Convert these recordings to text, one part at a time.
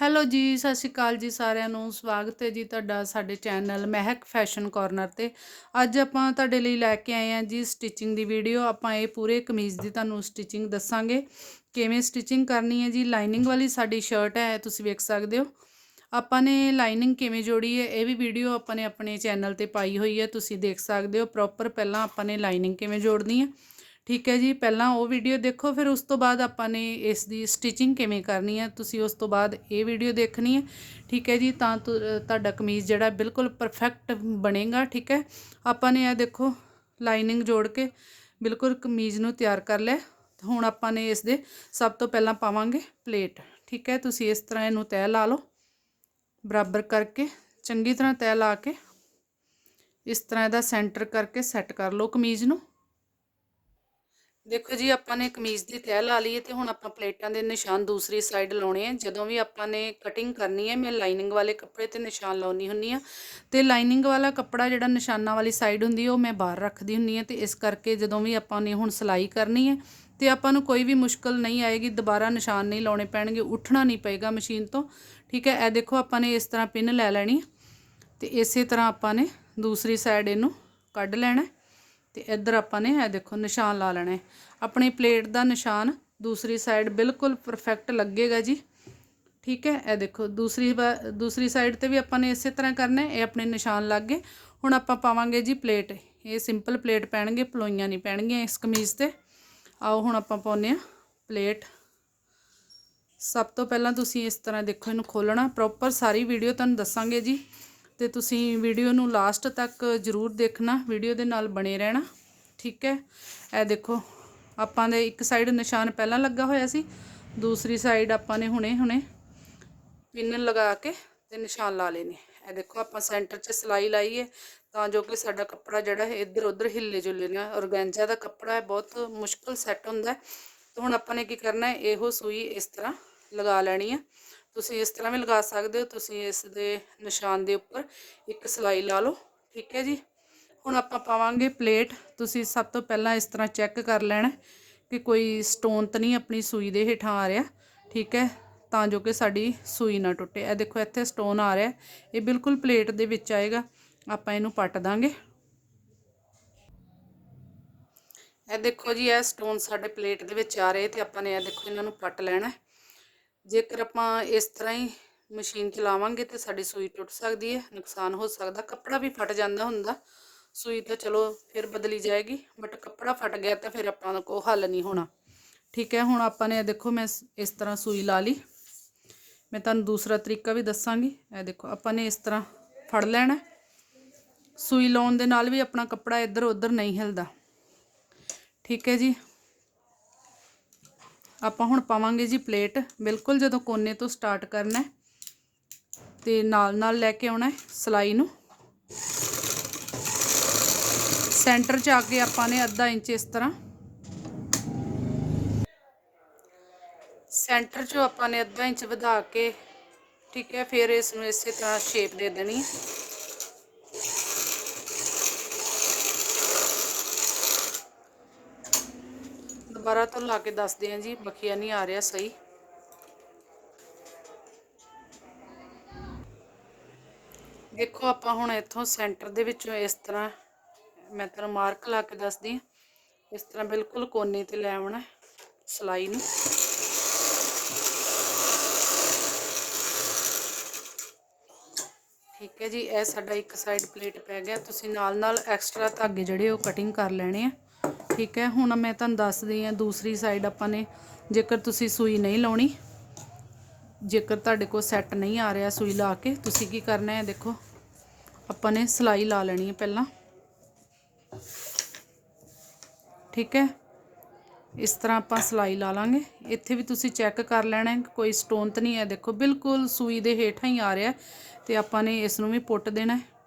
Hello ਜੀ, ਸਤਿ ਸ਼੍ਰੀ ਅਕਾਲ ਜੀ ਸਾਰਿਆਂ ਨੂੰ। ਸਵਾਗਤ ਹੈ ਜੀ ਤੁਹਾਡਾ ਸਾਡੇ ਚੈਨਲ ਮਹਿਕ ਫੈਸ਼ਨ ਕਾਰਨਰ ਤੇ। ਅੱਜ ਆਪਾਂ ਤੁਹਾਡੇ ਲਈ ਲੈ ਕੇ ਆਏ ਹਾਂ ਜੀ ਸਟਿਚਿੰਗ ਦੀ ਵੀਡੀਓ ਆਪਾਂ ਇਹ ਪੂਰੇ ਕਮੀਜ਼ ਦੀ ਤੁਹਾਨੂੰ ਸਟਿਚਿੰਗ ਦੱਸਾਂਗੇ। ਕਿਵੇਂ ਸਟਿਚਿੰਗ ਕਰਨੀ ਹੈ ਜੀ? ਲਾਈਨਿੰਗ ਵਾਲੀ ਸਾਡੀ ਸ਼ਰਟ ਹੈ ਤੁਸੀਂ ਵੇਖ ਸਕਦੇ ਹੋ। ਆਪਾਂ ਨੇ ਲਾਈਨਿੰਗ ਕਿਵੇਂ ਜੋੜੀ ਹੈ, ਇਹ ਵੀ ਵੀਡੀਓ ਆਪਾਂ ਨੇ ਆਪਣੇ ਚੈਨਲ ਤੇ ਪਾਈ ਹੋਈ ਹੈ, ਤੁਸੀਂ ਦੇਖ ਸਕਦੇ ਹੋ। ਪ੍ਰੋਪਰ ਪਹਿਲਾਂ ਆਪਾਂ ਨੇ ਲਾਈਨਿੰਗ ਕਿਵੇਂ ਜੋੜਨੀ ਹੈ। ਠੀਕ ਹੈ ਜੀ, ਪਹਿਲਾਂ ਉਹ ਵੀਡੀਓ ਦੇਖੋ, ਫਿਰ ਉਸ ਤੋਂ ਬਾਅਦ ਆਪਾਂ ਨੇ ਇਸ ਦੀ ਸਟਿਚਿੰਗ ਕਿਵੇਂ ਕਰਨੀ ਹੈ, ਤੁਸੀਂ ਉਸ ਤੋਂ ਬਾਅਦ ਇਹ ਵੀਡੀਓ ਦੇਖਣੀ ਹੈ। ਠੀਕ ਹੈ ਜੀ, ਤਾਂ ਤੁ- ਤੁਹਾਡਾ ਕਮੀਜ਼ ਜਿਹੜਾ ਬਿਲਕੁਲ ਪਰਫੈਕਟ ਬਣੇਗਾ, ਠੀਕ ਹੈ। ਆਪਾਂ ਨੇ ਇਹ ਦੇਖੋ ਲਾਈਨਿੰਗ ਜੋੜ ਕੇ ਬਿਲਕੁਲ ਕਮੀਜ਼ ਨੂੰ ਤਿਆਰ ਕਰ ਲਿਆ। ਹੁਣ ਆਪਾਂ ਨੇ ਇਸ ਦੇ ਸਭ ਤੋਂ ਪਹਿਲਾਂ ਪਾਵਾਂਗੇ ਪਲੇਟ ਠੀਕ ਹੈ, ਤੁਸੀਂ ਇਸ ਤਰ੍ਹਾਂ ਇਹਨੂੰ ਤੈਅ ਲਾ ਲਓ। ਬਰਾਬਰ ਕਰਕੇ ਚੰਗੀ ਤਰ੍ਹਾਂ ਤੈਅ ਲਾ ਕੇ ਇਸ ਤਰ੍ਹਾਂ ਇਹਦਾ ਸੈਂਟਰ ਕਰਕੇ ਸੈੱਟ ਕਰ ਲਓ ਕਮੀਜ਼ ਨੂੰ। ਦੇਖੋ ਜੀ, ਆਪਾਂ ਨੇ ਕਮੀਜ਼ ਦੀ ਤਹਿ ਲਾ ਲਈ ਹੈ ਤੇ ਹੁਣ ਆਪਾਂ ਪਲੇਟਾਂ ਦੇ ਨਿਸ਼ਾਨ ਦੂਸਰੀ ਸਾਈਡ ਲਾਉਣੇ ਆ। ਜਦੋਂ ਵੀ ਆਪਾਂ ਨੇ ਕਟਿੰਗ ਕਰਨੀ ਹੈ, ਮੈਂ ਲਾਈਨਿੰਗ ਵਾਲੇ ਕੱਪੜੇ ਤੇ ਨਿਸ਼ਾਨ ਲਾਉਣੀ ਹੁੰਨੀ ਆ ਤੇ ਲਾਈਨਿੰਗ ਵਾਲਾ ਕੱਪੜਾ ਜਿਹੜਾ ਨਿਸ਼ਾਨਾਂ ਵਾਲੀ ਸਾਈਡ ਹੁੰਦੀ ਹੈ, ਉਹ ਮੈਂ ਬਾਹਰ ਰੱਖਦੀ ਹੁੰਨੀ ਆ ਤੇ ਇਸ ਕਰਕੇ ਜਦੋਂ ਵੀ ਆਪਾਂ ਨੇ ਹੁਣ ਸਿਲਾਈ ਕਰਨੀ ਹੈ ਤੇ ਆਪਾਂ ਨੂੰ ਕੋਈ ਵੀ ਮੁਸ਼ਕਲ ਨਹੀਂ ਆਏਗੀ, ਦੁਬਾਰਾ ਨਿਸ਼ਾਨ ਨਹੀਂ ਲਾਉਣੇ ਪੈਣਗੇ, ਉੱਠਣਾ ਨਹੀਂ ਪਏਗਾ ਮਸ਼ੀਨ ਤੋਂ। ਠੀਕ ਹੈ, ਇਹ ਦੇਖੋ ਆਪਾਂ ਨੇ ਇਸ ਤਰ੍ਹਾਂ ਪਿੰਨ ਲੈ ਲੈਣੀ ਹੈ ਤੇ ਇਸੇ ਤਰ੍ਹਾਂ ਆਪਾਂ ਨੇ ਦੂਸਰੀ ਸਾਈਡ ਇਹਨੂੰ ਕੱਢ ਲੈਣਾ ਤੇ ਇੱਧਰ ਆਪਾਂ ਨੇ, ਇਹ ਦੇਖੋ ਨਿਸ਼ਾਨ ਲਾ ਲੈਣਾ ਆਪਣੀ ਪਲੇਟ ਦਾ ਨਿਸ਼ਾਨ ਦੂਸਰੀ ਸਾਈਡ ਬਿਲਕੁਲ ਪਰਫੈਕਟ ਲੱਗੇਗਾ ਜੀ। ਠੀਕ ਹੈ, ਇਹ ਦੇਖੋ ਦੂਸਰੀ ਵਾ- ਦੂਸਰੀ ਸਾਈਡ ਤੇ ਵੀ ਆਪਾਂ ਨੇ ਇਸੇ ਤਰ੍ਹਾਂ ਕਰਨਾ ਹੈ, ਇਹ ਆਪਣੇ ਨਿਸ਼ਾਨ ਲੱਗ ਗਏ। ਹੁਣ ਆਪਾਂ ਪਾਵਾਂਗੇ ਜੀ ਪਲੇਟ। ਇਹ ਸਿੰਪਲ ਪਲੇਟ ਪੈਣਗੇ, ਪਲੋਈਆਂ ਨਹੀਂ ਪੈਣਗੀਆਂ ਇਸ ਕਮੀਜ਼ ਤੇ। ਆਓ ਹੁਣ ਆਪਾਂ ਪਾਉਨੇ ਆ ਪਲੇਟ। ਸਭ ਤੋਂ ਪਹਿਲਾਂ ਤੁਸੀਂ ਇਸ ਤਰ੍ਹਾਂ ਦੇਖੋ, ਇਹਨੂੰ ਖੋਲਣਾ ਪ੍ਰੋਪਰ ਸਾਰੀ ਵੀਡੀਓ ਤੁਹਾਨੂੰ ਦੱਸਾਂਗੇ ਜੀ। ਤੇ ਤੁਸੀਂ ਵੀਡੀਓ ਨੂੰ ਲਾਸਟ ਤੱਕ ਜ਼ਰੂਰ ਦੇਖਣਾ, ਵੀਡੀਓ ਦੇ ਨਾਲ ਬਣੇ ਰਹਿਣਾ, ਠੀਕ ਹੈ? ਇਹ ਦੇਖੋ, ਆਪਾਂ ਦੇ ਇੱਕ ਸਾਈਡ ਨਿਸ਼ਾਨ ਪਹਿਲਾਂ ਲੱਗਾ ਹੋਇਆ ਸੀ, ਦੂਸਰੀ ਸਾਈਡ ਆਪਾਂ ਨੇ ਹੁਣੇ ਹੁਣੇ ਪਿੰਨ ਲਗਾ ਕੇ ਤੇ ਨਿਸ਼ਾਨ ਲਾ ਲੈਣੇ ਇਹ ਦੇਖੋ, ਆਪਾਂ ਸੈਂਟਰ 'ਚ ਸਿਲਾਈ ਲਾਈ ਹੈ, ਤਾਂ ਜੋ ਕਿ ਸਾਡਾ ਕੱਪੜਾ ਜਿਹੜਾ ਹੈ ਇੱਧਰ ਉੱਧਰ ਹਿੱਲੇ ਜੁਲੇ ਨਾ। ਔਰਗੈਂਜਾ ਦਾ ਕੱਪੜਾ ਹੈ, ਬਹੁਤ ਮੁਸ਼ਕਲ ਸੈੱਟ ਹੁੰਦਾ ਹੈ। ਤੇ ਹੁਣ ਆਪਾਂ ਨੇ ਕੀ ਕਰਨਾ ਹੈ, ਇਹੋ ਸੂਈ ਇਸ ਤਰ੍ਹਾਂ ਲਗਾ ਲੈਣੀ ਹੈ। ਤੁਸੀਂ ਇਸ ਤਰ੍ਹਾਂ ਵੀ ਲਗਾ ਸਕਦੇ ਹੋ, ਤੁਸੀਂ ਇਸ ਦੇ ਨਿਸ਼ਾਨ ਦੇ ਉੱਪਰ ਇੱਕ ਸਿਲਾਈ ਲਾ ਲਓ, ਠੀਕ ਹੈ ਜੀ? ਹੁਣ ਆਪਾਂ ਪਾਵਾਂਗੇ ਪਲੇਟ, ਤੁਸੀਂ ਸਭ ਤੋਂ ਪਹਿਲਾਂ ਇਸ ਤਰ੍ਹਾਂ ਚੈੱਕ ਕਰ ਲੈਣਾ ਕਿ ਕੋਈ ਸਟੋਨ ਤਾਂ ਨਹੀਂ ਆਪਣੀ ਸੂਈ ਦੇ ਹੇਠਾਂ ਆ ਰਿਹਾ, ਠੀਕ ਹੈ? ਤਾਂ ਜੋ ਕਿ ਸਾਡੀ ਸੂਈ ਨਾ ਟੁੱਟੇ। ਇਹ ਦੇਖੋ, ਇੱਥੇ ਸਟੋਨ ਆ ਰਿਹਾ, ਇਹ ਬਿਲਕੁਲ ਪਲੇਟ ਦੇ ਵਿੱਚ ਆਏਗਾ। ਆਪਾਂ ਇਹਨੂੰ ਪੱਟ ਦਾਂਗੇ। ਇਹ ਦੇਖੋ ਜੀ, ਇਹ ਸਟੋਨ ਸਾਡੇ ਪਲੇਟ ਦੇ ਵਿੱਚ ਆ ਰਹੇ ਤੇ ਆਪਾਂ ਨੇ ਇਹ ਦੇਖੋ, ਇਹਨਾਂ ਨੂੰ ਪੱਟ ਲੈਣਾ। ਜੇਕਰ ਆਪਾਂ ਇਸ ਤਰ੍ਹਾਂ ਹੀ ਮਸ਼ੀਨ ਚਲਾਵਾਂਗੇ ਤੇ ਸਾਡੀ ਸੂਈ ਟੁੱਟ ਸਕਦੀ ਹੈ, ਨੁਕਸਾਨ ਹੋ ਸਕਦਾ, ਕੱਪੜਾ ਵੀ ਫਟ ਜਾਂਦਾ ਹੁੰਦਾ। ਸੂਈ ਤਾਂ ਚਲੋ ਫਿਰ ਬਦਲੀ ਜਾਏਗੀ ਬਟ ਕੱਪੜਾ ਫਟ ਗਿਆ ਤਾਂ ਫਿਰ ਆਪਾਂ ਦਾ ਹੱਲ ਨਹੀਂ ਹੋਣਾ। ਠੀਕ ਹੈ, ਹੁਣ ਆਪਾਂ ਨੇ ਇਹ ਦੇਖੋ ਮੈਂ ਇਸ- ਤਰ੍ਹਾਂ ਸੂਈ ਲਾ ਲਈ। ਮੈਂ ਤੁਹਾਨੂੰ ਦੂਸਰਾ ਤਰੀਕਾ ਵੀ ਦੱਸਾਂਗੀ। ਇਹ ਦੇਖੋ, ਆਪਾਂ ਨੇ ਇਸ ਤਰ੍ਹਾਂ ਫੜ ਲੈਣਾ। ਸੂਈ ਲਾਉਣ ਦੇ ਨਾਲ ਵੀ ਆਪਣਾ ਕੱਪੜਾ ਇੱਧਰ ਉੱਧਰ ਨਹੀਂ ਹਿਲਦਾ। ਠੀਕ ਹੈ ਜੀ। ਆਪਾਂ ਹੁਣ ਪਾਵਾਂਗੇ ਜੀ ਪਲੇਟ। ਬਿਲਕੁਲ ਜਦੋਂ ਕੋਨੇ ਤੋਂ ਸਟਾਰਟ ਕਰਨਾ ਹੈ, ਤੇ ਨਾਲ ਨਾਲ ਲੈ ਕੇ ਆਉਣਾ ਹੈ ਸਲਾਈ ਨੂੰ। ਸੈਂਟਰ 'ਚ ਆ ਕੇ ਆਪਾਂ ਨੇ ਅੱਧਾ ਇੰਚ ਇਸ ਤਰ੍ਹਾਂ। ਸੈਂਟਰ 'ਚੋਂ ਆਪਾਂ ਨੇ ਅੱਧਾ ਇੰਚ ਵਧਾ ਕੇ, ਠੀਕ ਹੈ, ਫਿਰ ਇਸ ਨੂੰ ਇਸੇ ਤਰ੍ਹਾਂ ਸ਼ੇਪ ਦੇ ਦੇਣੀ ਹੈ। ਦੁਬਾਰਾ ਤੋਂ ਲਾ ਕੇ ਦੱਸਦੇ ਹਾਂ ਜੀ, ਬਖੀਆ ਨਹੀਂ ਆ ਰਿਹਾ ਸਹੀ। ਦੇਖੋ ਆਪਾਂ ਹੁਣ ਇੱਥੋਂ ਸੈਂਟਰ ਦੇ ਵਿੱਚੋਂ ਇਸ ਤਰ੍ਹਾਂ, ਮੈਂ ਤੁਹਾਨੂੰ ਮਾਰਕ ਲਾ ਕੇ ਦੱਸਦੀ ਹਾਂ। ਇਸ ਤਰ੍ਹਾਂ ਬਿਲਕੁਲ ਕੋਨੇ ਤੇ ਲੈ ਆਉਣਾ ਹੈ ਸਲਾਈ ਨੂੰ। ਠੀਕ ਹੈ ਜੀ, ਇਹ ਸਾਡਾ ਇੱਕ ਸਾਈਡ ਪਲੇਟ ਪੈ ਗਿਆ। ਤੁਸੀਂ ਨਾਲ ਨਾਲ ਐਕਸਟਰਾ ਧਾਗੇ ਜਿਹੜੇ ਉਹ ਕਟਿੰਗ ਕਰ ਲੈਣੇ ਆ। ਠੀਕ ਹੈ? ਹੁਣ ਮੈਂ ਤੁਹਾਨੂੰ ਦੱਸਦੀ ਹਾਂ, ਦੂਸਰੀ ਸਾਈਡ ਆਪਾਂ ਨੇ, ਜੇਕਰ ਤੁਸੀਂ ਸੂਈ ਨਹੀਂ ਲਾਉਣੀ, ਜੇਕਰ ਤੁਹਾਡੇ ਕੋਲ ਸੈੱਟ ਨਹੀਂ ਆ ਰਿਹਾ ਸੂਈ ਲਾ ਕੇ, ਤੁਸੀਂ ਕੀ ਕਰਨਾ ਹੈ? ਦੇਖੋ, ਆਪਾਂ ਨੇ ਸਲਾਈ ਲਾ ਲੈਣੀ ਹੈ ਪਹਿਲਾਂ। ਠੀਕ ਹੈ? ਇਸ ਤਰ੍ਹਾਂ ਆਪਾਂ ਸਲਾਈ ਲਾ ਲਾਂਗੇ। ਇੱਥੇ ਵੀ ਤੁਸੀਂ ਚੈੱਕ ਕਰ ਲੈਣਾ ਹੈ, ਕੋਈ ਸਟੋਨ ਤਾਂ ਨਹੀਂ ਹੈ। ਦੇਖੋ, ਬਿਲਕੁਲ ਸੂਈ ਦੇ ਹੇਠਾਂ ਹੀ ਆ ਰਿਹਾ ਹੈ ਤੇ ਆਪਾਂ ਨੇ ਇਸ ਨੂੰ ਵੀ ਪੁੱਟ ਦੇਣਾ ਹੈ।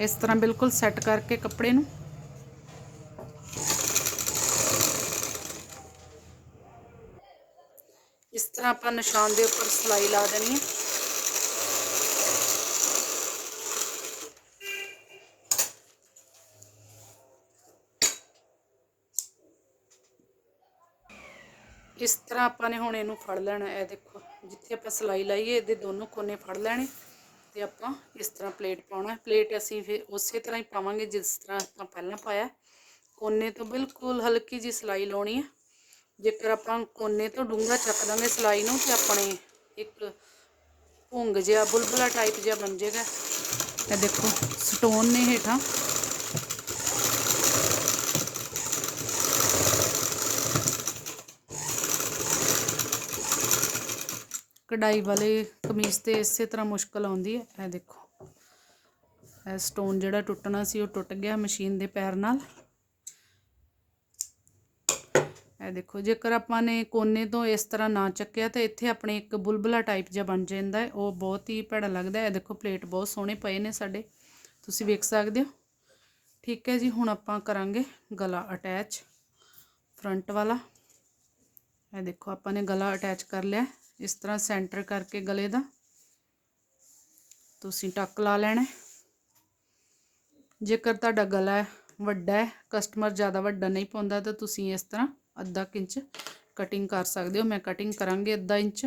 ਇਸ ਤਰ੍ਹਾਂ ਬਿਲਕੁਲ ਸੈੱਟ ਕਰਕੇ ਕੱਪੜੇ ਨੂੰ। ਇਸ ਤਰ੍ਹਾਂ ਆਪਾਂ ਨਿਸ਼ਾਨ ਦੇ ਉੱਪਰ ਸਲਾਈ ਲਾ ਦੇਣੀ ਹੈ। ਇਸ ਤਰ੍ਹਾਂ ਆਪਾਂ ਨੇ ਹੁਣ ਇਹਨੂੰ ਫੜ ਲੈਣਾ ਇਹ ਦੇਖੋ, ਜਿੱਥੇ ਆਪਾਂ ਸਲਾਈ ਲਾਈਏ ਇਹਦੇ ਦੋਨੋਂ ਕੋਨੇ ਫੜ ਲੈਣੇ। ਤੇ ਆਪਾਂ ਇਸ ਤਰ੍ਹਾਂ ਪਲੇਟ ਪਾਉਣਾ ਪਲੇਟ ਅਸੀਂ ਫਿਰ ਉਸੇ ਤਰ੍ਹਾਂ ਹੀ ਪਾਵਾਂਗੇ ਜਿਸ ਤਰ੍ਹਾਂ ਆਪਾਂ ਪਹਿਲਾਂ ਪਾਇਆ। ਕੋਨੇ ਤੋਂ ਬਿਲਕੁਲ ਹਲਕੀ ਜੀ ਸਲਾਈ ਲਾਉਣੀ ਹੈ। ਜੇਕਰ ਆਪਾਂ ਕੋਨੇ ਤੋਂ ਡੂੰਘਾ ਚੱਕ ਦਾਂਗੇ ਸਲਾਈ ਨੂੰ ਤੇ ਆਪਣੇ ਇੱਕ ਭੁੰਗ ਜਿਹਾ, ਬੁਲਬੁਲਾ ਟਾਈਪ ਜਿਹਾ ਬਣ ਜਾਏਗਾ। ਇਹ ਦੇਖੋ, ਸਟੋਨ ਨੇ ਹੇਠਾਂ ਕਢਾਈ ਵਾਲੇ ਕਮੀਜ਼ ਤੇ ਇਸੇ ਤਰ੍ਹਾਂ ਮੁਸ਼ਕਲ ਆਉਂਦੀ ਹੈ। ਇਹ ਦੇਖੋ। ਇਹ ਸਟੋਨ ਜਿਹੜਾ ਟੁੱਟਣਾ ਸੀ, ਉਹ ਟੁੱਟ ਗਿਆ ਮਸ਼ੀਨ ਦੇ ਪੈਰ ਨਾਲ। ਇਹ ਦੇਖੋ, ਜੇਕਰ ਆਪਾਂ ਨੇ ਕੋਨੇ ਤੋਂ ਇਸ ਤਰ੍ਹਾਂ ਨਾ ਚੱਕਿਆ ਤਾਂ ਇੱਥੇ ਆਪਣੇ ਇੱਕ ਬੁਲਬੁਲਾ ਟਾਈਪ ਜਿਹਾ ਬਣ ਜਾਂਦਾ ਹੈ। ਉਹ ਬਹੁਤ ਹੀ ਭੈੜਾ ਲੱਗਦਾ ਹੈ। ਇਹ ਦੇਖੋ ਪਲੇਟ ਬਹੁਤ ਸੋਹਣੇ ਪਏ ਨੇ ਸਾਡੇ। ਤੁਸੀਂ ਵੇਖ ਸਕਦੇ ਹੋ। ਠੀਕ ਹੈ ਜੀ, ਹੁਣ ਆਪਾਂ ਕਰਾਂਗੇ ਗਲਾ ਅਟੈਚ ਫਰੰਟ ਵਾਲਾ। ਇਹ ਦੇਖੋ, ਆਪਾਂ ਨੇ ਗਲਾ ਅਟੈਚ ਕਰ ਲਿਆ। ਇਸ ਤਰ੍ਹਾਂ ਸੈਂਟਰ ਕਰਕੇ ਗਲੇ ਦਾ। ਤੁਸੀਂ ਟੱਕ ਲਾ ਲੈਣਾ। ਜੇਕਰ ਤੁਹਾਡਾ ਗਲਾ ਵੱਡਾ ਹੈ, ਕਸਟਮਰ ਜ਼ਿਆਦਾ ਵੱਡਾ ਨਹੀਂ ਪਾਉਂਦਾ, ਤਾਂ ਤੁਸੀਂ ਇਸ ਤਰ੍ਹਾਂ ਅੱਧਾ ਕੁ ਇੰਚ ਕਟਿੰਗ ਕਰ ਸਕਦੇ ਹੋ। ਮੈਂ ਕਟਿੰਗ ਕਰਾਂਗੀ ਅੱਧਾ ਇੰਚ,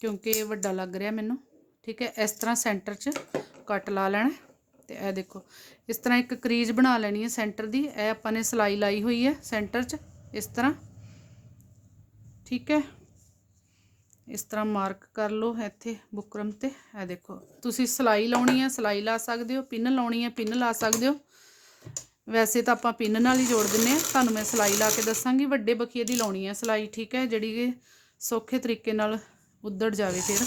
ਕਿਉਂਕਿ ਇਹ ਵੱਡਾ ਲੱਗ ਰਿਹਾ ਮੈਨੂੰ। ਠੀਕ ਹੈ, ਇਸ ਤਰ੍ਹਾਂ ਸੈਂਟਰ 'ਚ ਕੱਟ ਲਾ ਲੈਣਾ। ਹੈ। ਤੇ ਇਹ ਦੇਖੋ, ਇਸ ਤਰ੍ਹਾਂ ਇੱਕ ਕਰੀਜ਼ ਬਣਾ ਲੈਣੀ ਹੈ ਸੈਂਟਰ ਦੀ। ਇਹ ਆਪਾਂ ਨੇ ਸਲਾਈ ਲਾਈ ਹੋਈ ਹੈ ਸੈਂਟਰ 'ਚ, ਇਸ ਤਰ੍ਹਾਂ। ਠੀਕ ਹੈ ਇਸ ਤਰ੍ਹਾਂ ਮਾਰਕ ਕਰ ਲਓ ਇੱਥੇ ਬੁਕਰਮ ਤੇ। ਇਹ ਦੇਖੋ, ਤੁਸੀਂ ਸਲਾਈ ਲਾਉਣੀ ਹੈ, ਸਲਾਈ ਲਾ ਸਕਦੇ ਹੋ ਪਿੰਨ ਲਾਉਣੀ ਹੈ ਪਿੰਨ ਲਾ ਸਕਦੇ ਹੋ। ਵੈਸੇ ਤਾਂ ਆਪਾਂ ਪਿੰਨ ਨਾਲ ਹੀ ਜੋੜ ਦਿੰਨੇ ਆ ਤੁਹਾਨੂੰ ਮੈਂ ਸਲਾਈ ਲਾ ਕੇ ਦੱਸਾਂਗੀ, ਵੱਡੇ ਬਖੀਏ ਦੀ ਲਾਉਣੀ ਹੈ ਸਲਾਈ, ਠੀਕ ਹੈ? ਜਿਹੜੀ ਕਿ ਸੌਖੇ ਤਰੀਕੇ ਨਾਲ ਉੱਧੜ ਜਾਵੇ ਫਿਰ।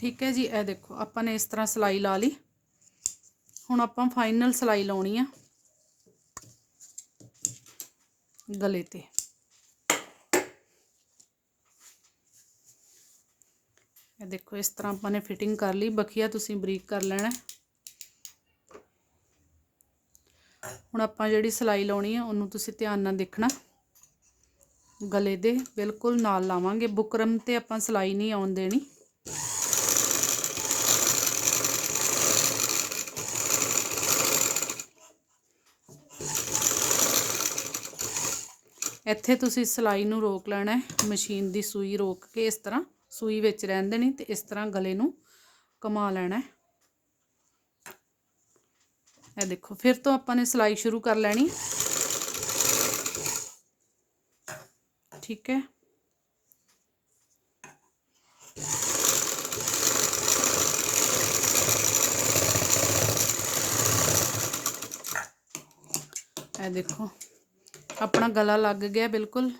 ਠੀਕ ਹੈ ਜੀ, ਇਹ ਦੇਖੋ, ਆਪਾਂ ਨੇ ਇਸ ਤਰ੍ਹਾਂ ਸਲਾਈ ਲਾ ਲਈ। ਹੁਣ ਆਪਾਂ ਫਾਈਨਲ ਸਲਾਈ ਲਾਉਣੀ ਆ। ਗਲੇ ਤੇ। ਇਹ ਦੇਖੋ, ਇਸ ਤਰ੍ਹਾਂ ਆਪਾਂ ਨੇ ਫਿਟਿੰਗ ਕਰ ਲਈ। ਬਖੀਆ ਤੁਸੀਂ ਬਰੀਕ ਕਰ ਲੈਣਾ। ਹੁਣ ਆਪਾਂ ਜਿਹੜੀ ਸਲਾਈ ਲਾਉਣੀ ਹੈ ਉਹਨੂੰ ਤੁਸੀਂ ਧਿਆਨ ਨਾਲ ਦੇਖਣਾ। ਗਲੇ ਦੇ ਬਿਲਕੁਲ ਨਾਲ ਲਾਵਾਂਗੇ। ਬੁਕਰਮ ਤੇ ਆਪਾਂ ਸਲਾਈ ਨਹੀਂ ਆਉਣ ਦੇਣੀ। ਇੱਥੇ ਤੁਸੀਂ ਸਲਾਈ ਨੂੰ ਰੋਕ ਲੈਣਾ ਹੈ। ਮਸ਼ੀਨ ਦੀ ਸੂਈ ਰੋਕ ਕੇ ਇਸ ਤਰ੍ਹਾਂ। ਸੂਈ ਵਿੱਚ ਰਹਿਣ ਦੇਣੀ ਤੇ ਇਸ ਤਰ੍ਹਾਂ ਗਲੇ ਨੂੰ ਕਮਾ ਲੈਣਾ ਇਹ ਦੇਖੋ, ਫਿਰ ਤੋਂ ਆਪਾਂ ਨੇ ਸਿਲਾਈ ਸ਼ੁਰੂ ਕਰ ਲੈਣੀ। ਠੀਕ ਹੈ। ਇਹ ਦੇਖੋ, ਆਪਣਾ ਗਲਾ ਲੱਗ ਗਿਆ ਬਿਲਕੁਲ।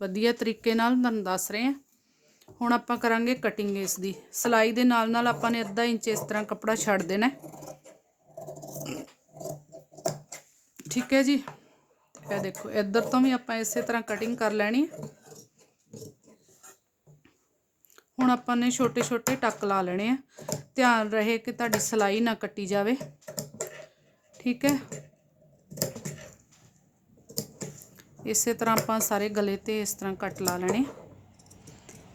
ਵਧੀਆ ਤਰੀਕੇ ਨਾਲ ਤੁਹਾਨੂੰ ਦੱਸ ਰਹੇ ਹਾਂ। ਹੁਣ ਆਪਾਂ ਕਰਾਂਗੇ ਕਟਿੰਗ ਇਸ ਦੀ। ਸਲਾਈ ਦੇ ਨਾਲ ਨਾਲ ਆਪਾਂ ਨੇ ਅੱਧਾ ਇੰਚ ਇਸ ਤਰ੍ਹਾਂ ਕੱਪੜਾ ਛੱਡ ਦੇਣਾ ਠੀਕ ਹੈ ਜੀ? ਇਹ ਦੇਖੋ, ਇੱਧਰ ਤੋਂ ਵੀ ਆਪਾਂ ਇਸੇ ਤਰ੍ਹਾਂ ਕਟਿੰਗ ਕਰ ਲੈਣੀ ਹੁਣ ਆਪਾਂ ਨੇ ਛੋਟੇ ਛੋਟੇ ਟੱਕ ਲਾ ਲੈਣੇ ਆ ਧਿਆਨ ਰਹੇ ਕਿ ਤੁਹਾਡੀ ਸਲਾਈ ਨਾ ਕੱਟੀ ਜਾਵੇ। ਠੀਕ ਹੈ? ਇਸੇ ਤਰ੍ਹਾਂ ਆਪਾਂ ਸਾਰੇ ਗਲੇ ਤੇ ਇਸ ਤਰ੍ਹਾਂ ਕੱਟ ਲਾ ਲੈਣੇ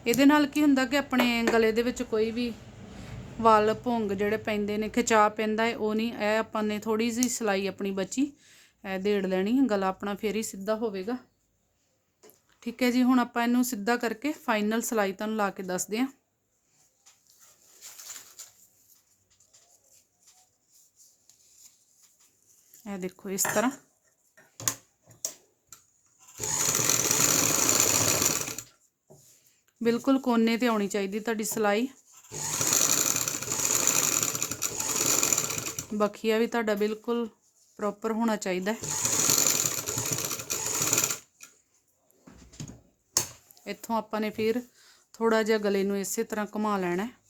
ਇਹਦੇ ਨਾਲ ਕੀ ਹੁੰਦਾ ਕਿ ਆਪਣੇ ਗਲੇ ਦੇ ਵਿੱਚ ਕੋਈ ਵੀ ਵਾਲ, ਭੁੰਗ ਜਿਹੜੇ ਪੈਂਦੇ ਨੇ ਖਿਚਾ ਪੈਂਦਾ ਹੈ, ਉਹ ਨਹੀਂ, ਇਹ ਆਪਾਂ ਨੇ ਥੋੜੀ ਜਿਹੀ ਸਲਾਈ ਆਪਣੀ ਬਚੀ। ਇਹ ਦੇੜ ਲੈਣੀ ਗਲਾ ਆਪਣਾ ਫੇਰ ਹੀ ਸਿੱਧਾ ਹੋਵੇਗਾ। ਠੀਕ ਹੈ ਜੀ, ਹੁਣ ਆਪਾਂ ਇਹਨੂੰ ਸਿੱਧਾ ਕਰਕੇ ਫਾਈਨਲ ਸਲਾਈ ਤੁਹਾਨੂੰ ਲਾ ਕੇ ਦੱਸਦੇ ਹਾਂ। ਇਹ ਦੇਖੋ ਇਸ ਤਰ੍ਹਾਂ। ਬਿਲਕੁਲ ਕੋਨੇ ਤੇ ਆਉਣੀ ਚਾਹੀਦੀ ਤੁਹਾਡੀ ਸਲਾਈ। ਬਖੀਆ ਵੀ ਤੁਹਾਡਾ ਬਿਲਕੁਲ ਪ੍ਰੋਪਰ ਹੋਣਾ ਚਾਹੀਦਾ ਇੱਥੋਂ ਆਪਾਂ ਨੇ ਫਿਰ ਥੋੜਾ ਜਿਹਾ ਗਲੇ ਨੂੰ ਇਸੇ ਤਰ੍ਹਾਂ ਘੁਮਾ ਲੈਣਾ ਹੈ।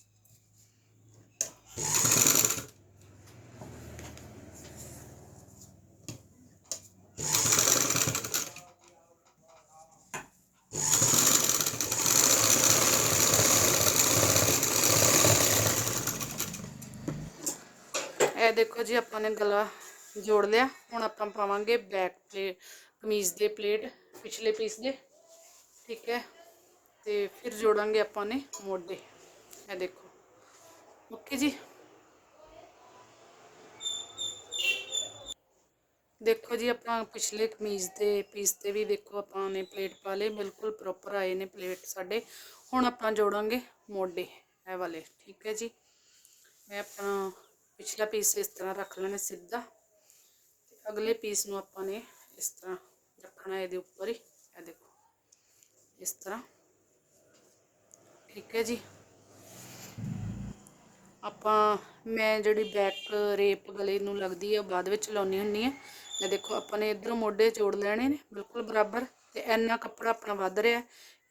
ਦੇਖੋ ਜੀ, ਆਪਾਂ ਨੇ ਗਲਾ ਜੋੜ ਲਿਆ। ਹੁਣ ਆਪਾਂ ਪਾਵਾਂਗੇ ਬੈਕ ਪਲੇਟ ਕਮੀਜ਼ ਦੇ ਪਲੇਟ ਪਿਛਲੇ ਪੀਸ ਦੇ। ਠੀਕ ਹੈ? ਤੇ ਫਿਰ ਜੋੜਾਂਗੇ ਆਪਾਂ ਨੇ ਮੋਢੇ। ਇਹ ਦੇਖੋ। ਓਕੇ ਜੀ? ਦੇਖੋ ਜੀ, ਆਪਾਂ ਪਿਛਲੇ ਕਮੀਜ਼ ਦੇ ਪੀਸ ਤੇ ਵੀ ਦੇਖੋ, ਆਪਾਂ ਨੇ ਪਲੇਟ ਪਾ ਲਏ। ਬਿਲਕੁਲ ਪ੍ਰੋਪਰ ਆਏ ਨੇ ਪਲੇਟ ਸਾਡੇ। ਹੁਣ ਆਪਾਂ ਜੋੜਾਂਗੇ ਮੋਢੇ, ਇਹ ਵਾਲੇ। ਠੀਕ ਹੈ ਜੀ? ਮੈਂ ਆਪਣਾ ਪਿਛਲਾ ਪੀਸ ਇਸ ਤਰ੍ਹਾਂ ਰੱਖ ਲੈਣਾ ਸਿੱਧਾ ਤੇ ਅਗਲੇ ਪੀਸ ਨੂੰ ਆਪਾਂ ਨੇ ਇਸ ਤਰ੍ਹਾਂ ਰੱਖਣਾ ਇਹਦੇ ਉੱਪਰ ਹੀ, ਇਹ ਦੇਖੋ। ਇਸ ਤਰ੍ਹਾਂ। ਠੀਕ ਹੈ ਜੀ। ਆਪਾਂ, ਮੈਂ ਜਿਹੜੀ ਬੈਕ ਰੇਪ ਗਲੇ ਨੂੰ ਲੱਗਦੀ ਹੈ, ਉਹ ਬਾਅਦ ਵਿੱਚ ਲਾਉਣੀ ਹੁੰਦੀ ਹੈ। ਇਹ ਦੇਖੋ, ਆਪਾਂ ਨੇ ਇਧਰੋਂ ਮੋਢੇ ਜੋੜ ਲੈਣੇ ਨੇ, ਬਿਲਕੁਲ ਬਰਾਬਰ। ਤੇ ਇੰਨਾ ਕੱਪੜਾ ਆਪਣਾ ਵੱਧ ਰਿਹਾ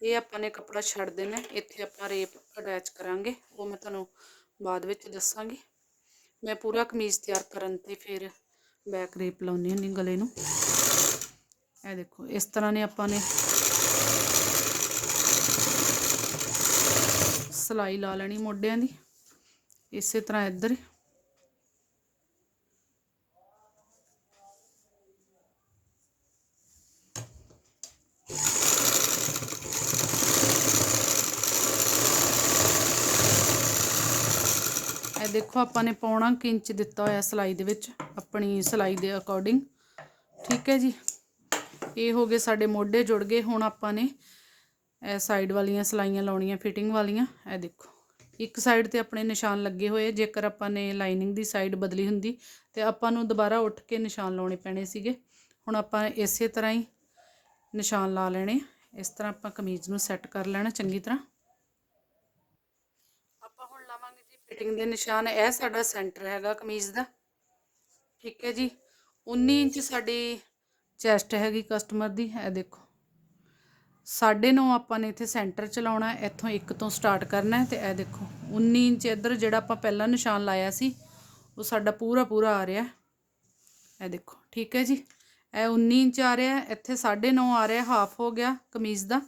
ਇਹ ਆਪਾਂ ਨੇ ਕੱਪੜਾ ਛੱਡ ਦੇਣਾ ਇੱਥੇ ਆਪਾਂ ਰੇਪ ਅਟੈਚ ਕਰਾਂਗੇ। ਉਹ ਮੈਂ ਤੁਹਾਨੂੰ ਬਾਅਦ ਵਿੱਚ ਦੱਸਾਂਗੀ। ਮੈਂ ਪੂਰਾ ਕਮੀਜ਼ ਤਿਆਰ ਕਰਨ ਤੇ ਫਿਰ ਬੈਕ ਰੇਪ ਲਾਉਣੀ ਹੁੰਨੀ ਗਲੇ ਨੂੰ ਇਹ ਦੇਖੋ ਇਸ ਤਰ੍ਹਾਂ ਨੇ ਆਪਾਂ ਨੇ ਸਲਾਈ ਲਾ ਲੈਣੀ ਮੋਢਿਆਂ ਦੀ ਇਸੇ ਤਰ੍ਹਾਂ ਇੱਧਰ ਦੇਖੋ, ਆਪਾਂ ਨੇ ਪੌਣਾ ਕੁ ਇੰਚ ਦਿੱਤਾ ਹੋਇਆ ਸਲਾਈ ਦੇ ਵਿੱਚ, ਆਪਣੀ ਸਲਾਈ ਦੇ ਅਕੋਰਡਿੰਗ ਠੀਕ ਹੈ ਜੀ? ਇਹ ਹੋ ਗਏ ਸਾਡੇ ਮੋਢੇ ਜੁੜ ਗਏ। ਹੁਣ ਆਪਾਂ ਨੇ ਇਹ ਸਾਈਡ ਵਾਲੀਆਂ ਸਲਾਈਆਂ ਲਾਉਣੀਆਂ ਫਿਟਿੰਗ ਵਾਲੀਆਂ। ਇਹ ਦੇਖੋ, ਇੱਕ ਸਾਈਡ ਤੇ ਆਪਣੇ ਨਿਸ਼ਾਨ ਲੱਗੇ ਹੋਏ। ਜੇਕਰ ਆਪਾਂ ਨੇ ਲਾਈਨਿੰਗ ਦੀ ਸਾਈਡ ਬਦਲੀ ਹੁੰਦੀ, ਤੇ ਆਪਾਂ ਨੂੰ ਦੁਬਾਰਾ ਉੱਠ ਕੇ ਨਿਸ਼ਾਨ ਲਾਉਣੇ ਪੈਣੇ ਸੀਗੇ। ਹੁਣ ਆਪਾਂ ਇਸੇ ਤਰ੍ਹਾਂ ਹੀ ਨਿਸ਼ਾਨ ਲਾ ਲੈਣੇ। ਇਸ ਤਰ੍ਹਾਂ ਆਪਾਂ ਕਮੀਜ਼ ਨੂੰ ਸੈੱਟ ਕਰ ਲੈਣਾ, ਚੰਗੀ ਤਰ੍ਹਾਂ ਆਪਾਂ ਹੁਣ ਲਾਵਾਂਗੇ ਜੀ ਫਿਟਿੰਗ ਦੇ ਨਿਸ਼ਾਨ, ਇਹ ਸਾਡਾ ਸੈਂਟਰ ਹੈਗਾ ਕਮੀਜ਼ ਦਾ। ਠੀਕ ਹੈ ਜੀ। 19 ਇੰਚ ਸਾਡੀ ਚੈਸਟ ਹੈਗੀ ਕਸਟਮਰ ਦੀ, ਇਹ ਦੇਖੋ। ਸਾਢੇ ਨੌ ਆਪਾਂ ਨੇ ਇੱਥੇ ਸੈਂਟਰ ਚਲਾਉਣਾ, ਇੱਥੋਂ ਇੱਕ ਤੋਂ ਸਟਾਰਟ ਕਰਨਾ ਹੈ ਤੇ ਇਹ ਦੇਖੋ। 19 ਇੰਚ ਇੱਧਰ ਜਿਹੜਾ ਆਪਾਂ ਪਹਿਲਾਂ ਨਿਸ਼ਾਨ ਲਾਇਆ ਸੀ, ਉਹ ਸਾਡਾ ਪੂਰਾ ਪੂਰਾ ਆ ਰਿਹਾ। ਇਹ ਦੇਖੋ। ਠੀਕ ਹੈ ਜੀ। ਇਹ 19 ਇੰਚ ਆ ਰਿਹਾ, ਇੱਥੇ ਸਾਢੇ ਨੌ ਆ ਰਿਹਾ ਹਾਫ ਹੋ ਗਿਆ ਕਮੀਜ਼ ਦਾ।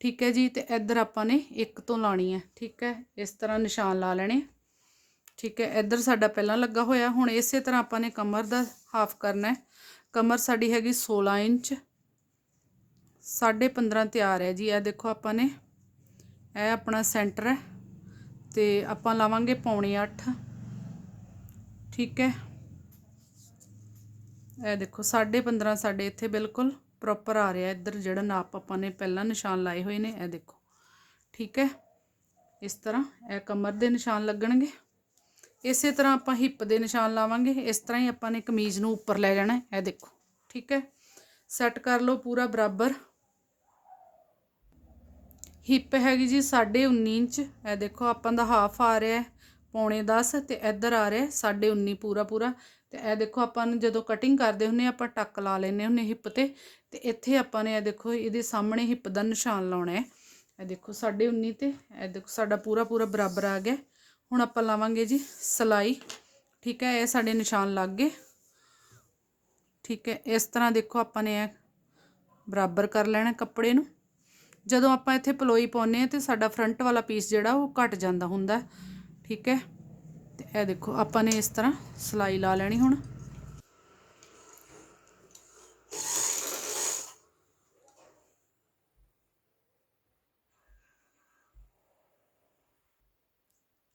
ਠੀਕ ਹੈ ਜੀ, ਤੇ ਇੱਧਰ ਆਪਾਂ ਨੇ ਇੱਕ ਤੋਂ ਲਾਣੀ ਹੈ, ਠੀਕ ਹੈ, ਇਸ ਤਰ੍ਹਾਂ ਨਿਸ਼ਾਨ ਲਾ ਲੈਣੇ ਠੀਕ ਹੈ, ਇੱਧਰ ਸਾਡਾ ਪਹਿਲਾਂ ਲੱਗਾ ਹੋਇਆ, ਹੁਣ ਇਸੇ ਤਰ੍ਹਾਂ ਆਪਾਂ ਨੇ ਕਮਰ ਦਾ ਹਾਫ ਕਰਨਾ ਹੈ। ਕਮਰ ਸਾਡੀ ਹੈਗੀ 16 ਇੰਚ, ਸਾਢੇ 15 ਤਿਆਰ ਹੈ ਜੀ, ਇਹ ਦੇਖੋ ਆਪਾਂ ਨੇ, ਇਹ ਆਪਣਾ ਸੈਂਟਰ ਹੈ, ਤੇ ਆਪਾਂ ਲਾਵਾਂਗੇ ਪੌਣੇ 8 ਠੀਕ ਹੈ, ਇਹ ਦੇਖੋ ਸਾਢੇ 15 ਸਾਡੇ ਇੱਥੇ ਬਿਲਕੁਲ ਪ੍ਰੋਪਰ ਆ ਰਿਹਾ ਇੱਧਰ, ਜਿਹੜਾ ਨਾਪ ਆਪਾਂ ਨੇ ਪਹਿਲਾਂ ਨਿਸ਼ਾਨ ਲਾਏ ਹੋਏ ਨੇ, ਇਹ ਦੇਖੋ। ਠੀਕ ਹੈ? ਇਸ ਤਰ੍ਹਾਂ ਇਹ ਕਮਰ ਦੇ ਨਿਸ਼ਾਨ ਲੱਗਣਗੇ। ਇਸੇ ਤਰ੍ਹਾਂ ਆਪਾਂ ਹਿੱਪ ਦੇ ਨਿਸ਼ਾਨ ਲਾਵਾਂਗੇ। ਇਸ ਤਰ੍ਹਾਂ ਹੀ ਆਪਾਂ ਨੇ ਕਮੀਜ਼ ਨੂੰ ਉੱਪਰ ਲੈ ਜਾਣਾ ਹੈ ਇਹ ਦੇਖੋ। ਠੀਕ ਹੈ? ਸੈੱਟ ਕਰ ਲਓ ਪੂਰਾ ਬਰਾਬਰ। ਹਿੱਪ ਹੈਗੀ ਜੀ 19.5 ਇੰਚ। ਇਹ ਦੇਖੋ, ਆਪਾਂ ਦਾ ਹਾਫ ਆ ਰਿਹਾ ਹੈ, ਪੌਣੇ 10 ਤੇ ਇੱਧਰ ਆ ਰਿਹਾ 19.5 ਪੂਰਾ ਪੂਰਾ। ਤੇ ਇਹ ਦੇਖੋ, ਆਪਾਂ ਨੂੰ ਜਦੋਂ ਕਟਿੰਗ ਕਰਦੇ ਹੁੰਨੇ ਆਪਾਂ ਟੱਕ ਲਾ ਲੈਨੇ ਹੁੰਨੇ ਹਿੱਪ ਤੇ। ਤੇ ਇੱਥੇ ਆਪਾਂ ਨੇ ਇਹ ਦੇਖੋ, ਇਹਦੇ ਸਾਹਮਣੇ ਹਿੱਪ ਦਾ ਨਿਸ਼ਾਨ ਲਾਉਣਾ ਹੈ। ਇਹ ਦੇਖੋ 19.5 ਤੇ, ਇਹ ਦੇਖੋ ਸਾਡਾ ਪੂਰਾ ਪੂਰਾ ਬਰਾਬਰ ਆ ਗਿਆ। ਹੁਣ ਆਪਾਂ ਲਾਵਾਂਗੇ ਜੀ ਸਲਾਈ। ਠੀਕ ਹੈ, ਇਹ ਸਾਡੇ ਨਿਸ਼ਾਨ ਲੱਗ ਗਏ। ਠੀਕ ਹੈ, ਇਸ ਤਰ੍ਹਾਂ ਦੇਖੋ ਆਪਾਂ ਨੇ ਇਹ ਬਰਾਬਰ ਕਰ ਲੈਣਾ ਕੱਪੜੇ ਨੂੰ। ਜਦੋਂ ਆਪਾਂ ਇੱਥੇ ਪਲੋਈ ਪਾਉਨੇ ਆ ਤੇ ਸਾਡਾ ਫਰੰਟ ਵਾਲਾ ਪੀਸ ਜਿਹੜਾ ਉਹ ਘਟ ਜਾਂਦਾ ਹੁੰਦਾ। ਠੀਕ ਹੈ, ਤੇ ਇਹ ਦੇਖੋ ਆਪਾਂ ਨੇ ਇਸ ਤਰ੍ਹਾਂ ਸਲਾਈ ਲਾ ਲੈਣੀ ਹੁਣ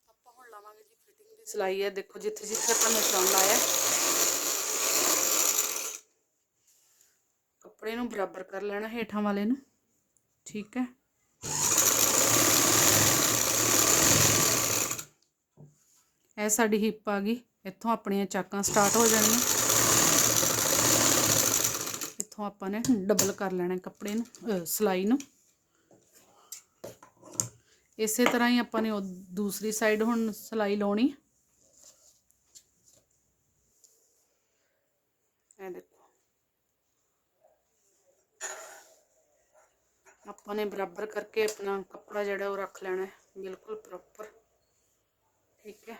ਆਪਾਂ ਹੁਣ ਲਾਵਾਂਗੇ ਜੀ ਫਿਟਿੰਗ ਦੀ ਸਲਾਈ ਹੈ ਦੇਖੋ ਜਿੱਥੇ ਜਿੱਥੇ ਆਪਾਂ ਨਿਸ਼ਾਨ ਲਾਇਆ ਹੈ। ਕੱਪੜੇ ਨੂੰ ਬਰਾਬਰ ਕਰ ਲੈਣਾ ਹੇਠਾਂ ਵਾਲੇ ਨੂੰ ਠੀਕ ਹੈ ਇਹ ਸਾਡੀ ਹਿੱਪ ਆ ਗਈ ਇੱਥੋਂ ਆਪਣੀਆਂ ਚਾਕਾਂ ਸਟਾਰਟ ਹੋ ਜਾਣੀਆਂ ਇੱਥੋਂ ਆਪਾਂ ਨੇ ਡਬਲ ਕਰ ਲੈਣਾ ਕੱਪੜੇ ਨੂੰ ਅਹ, ਸਲਾਈ ਨੂੰ ਇਸੇ ਤਰ੍ਹਾਂ ਹੀ ਆਪਾਂ ਨੇ ਉਹ ਦੂਸਰੀ ਸਾਈਡ ਹੁਣ ਸਲਾਈ ਲਾਉਣੀ ਇਹ ਦੇਖੋ ਆਪਾਂ ਨੇ ਬਰਾਬਰ ਕਰਕੇ ਆਪਣਾ ਕੱਪੜਾ ਜਿਹੜਾ ਉਹ ਰੱਖ ਲੈਣਾ ਬਿਲਕੁਲ ਪ੍ਰੋਪਰ ਠੀਕ ਹੈ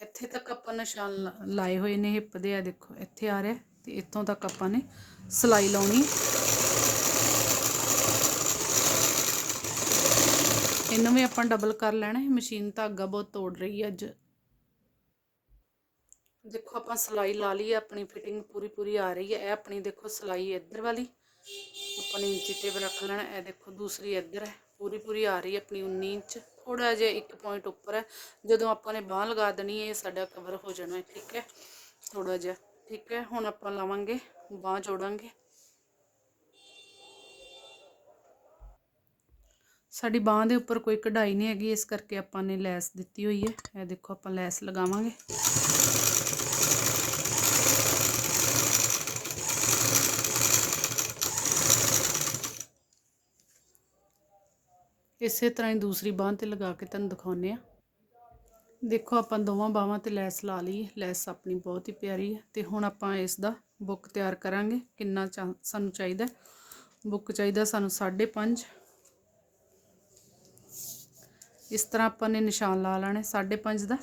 ਇੱਥੇ ਤੱਕ ਆਪਾਂ ਨਿਸ਼ਾਨ ਲਾ- ਲਾਏ ਹੋਏ ਨੇ ਹਿੱਪ ਦੇ ਆ ਦੇਖੋ, ਇੱਥੇ ਆ ਰਿਹਾ ਤੇ ਇੱਥੋਂ ਤੱਕ ਆਪਾਂ ਨੇ ਸਲਾਈ ਲਾਉਣੀ ਇਹਨੂੰ ਵੀ ਆਪਾਂ ਡਬਲ ਕਰ ਲੈਣਾ ਹੈ। ਮਸ਼ੀਨ ਧਾਗਾ ਬਹੁਤ ਤੋੜ ਰਹੀ ਹੈ ਅੱਜ। ਦੇਖੋ, ਆਪਾਂ ਸਲਾਈ ਲਾ ਲਈ ਆਪਣੀ ਫਿਟਿੰਗ ਪੂਰੀ ਪੂਰੀ ਆ ਰਹੀ ਹੈ। ਇਹ ਆਪਣੀ ਦੇਖੋ ਸਲਾਈ ਇੱਧਰ ਵਾਲੀ। ਆਪਾਂ ਨੇ ਇੰਚੀ ਟੇਪ ਰੱਖ ਲੈਣਾ, ਇਹ ਦੇਖੋ ਦੂਸਰੀ ਇੱਧਰ ਹੈ। ਪੂਰੀ ਪੂਰੀ ਆ ਰਹੀ ਹੈ ਆਪਣੀ 19 ਇੰਚ। ਥੋੜਾ ਜਿਹਾ ਇੱਕ ਪੁਆਇੰਟ ਉੱਪਰ ਹੈ। ਜਦੋਂ ਆਪਾਂ ਨੇ ਬਾਹ ਲਗਾ ਦੇਣੀ ਹੈ, ਇਹ ਸਾਡਾ ਕਵਰ ਹੋ ਜਾਣਾ ਹੈ, ਠੀਕ ਹੈ? ਥੋੜਾ ਜਿਹਾ, ਠੀਕ ਹੈ? ਹੁਣ ਆਪਾਂ ਲਾਵਾਂਗੇ, ਬਾਹ ਜੋੜਾਂਗੇ। ਸਾਡੀ ਬਾਹ ਦੇ ਉੱਪਰ ਕੋਈ ਕਢਾਈ ਨਹੀਂ ਹੈਗੀ, ਇਸ ਕਰਕੇ ਆਪਾਂ ਨੇ ਲੈਸ ਦਿੱਤੀ ਹੋਈ ਹੈ। ਇਹ ਦੇਖੋ, ਆਪਾਂ ਲੈਸ ਲਗਾਵਾਂਗੇ। ਇਸੇ ਤਰ੍ਹਾਂ ਹੀ ਦੂਸਰੀ ਬਾਹ ਤੇ ਲਗਾ ਕੇ ਤੁਹਾਨੂੰ ਦਿਖਾਉਂਦੇ ਆ ਦੇਖੋ ਆਪਾਂ ਦੋਵਾਂ ਬਾਹਾਂ ਤੇ ਲੈਸ ਲਾ ਲਈ, ਲੈਸ ਆਪਣੀ ਬਹੁਤ ਹੀ ਪਿਆਰੀ ਹੈ ਤੇ ਹੁਣ ਆਪਾਂ ਇਸ ਦਾ ਬੁੱਕ ਤਿਆਰ ਕਰਾਂਗੇ, ਕਿੰਨਾ ਚਾ- ਸਾਨੂੰ ਚਾਹੀਦਾ ਬੁੱਕ ਚਾਹੀਦਾ ਸਾਨੂੰ 5.5 ਇਸ ਤਰ੍ਹਾਂ ਆਪਾਂ ਨੇ ਨਿਸ਼ਾਨ ਲਾ ਲੈਣੇ 5.5 ਦਾ।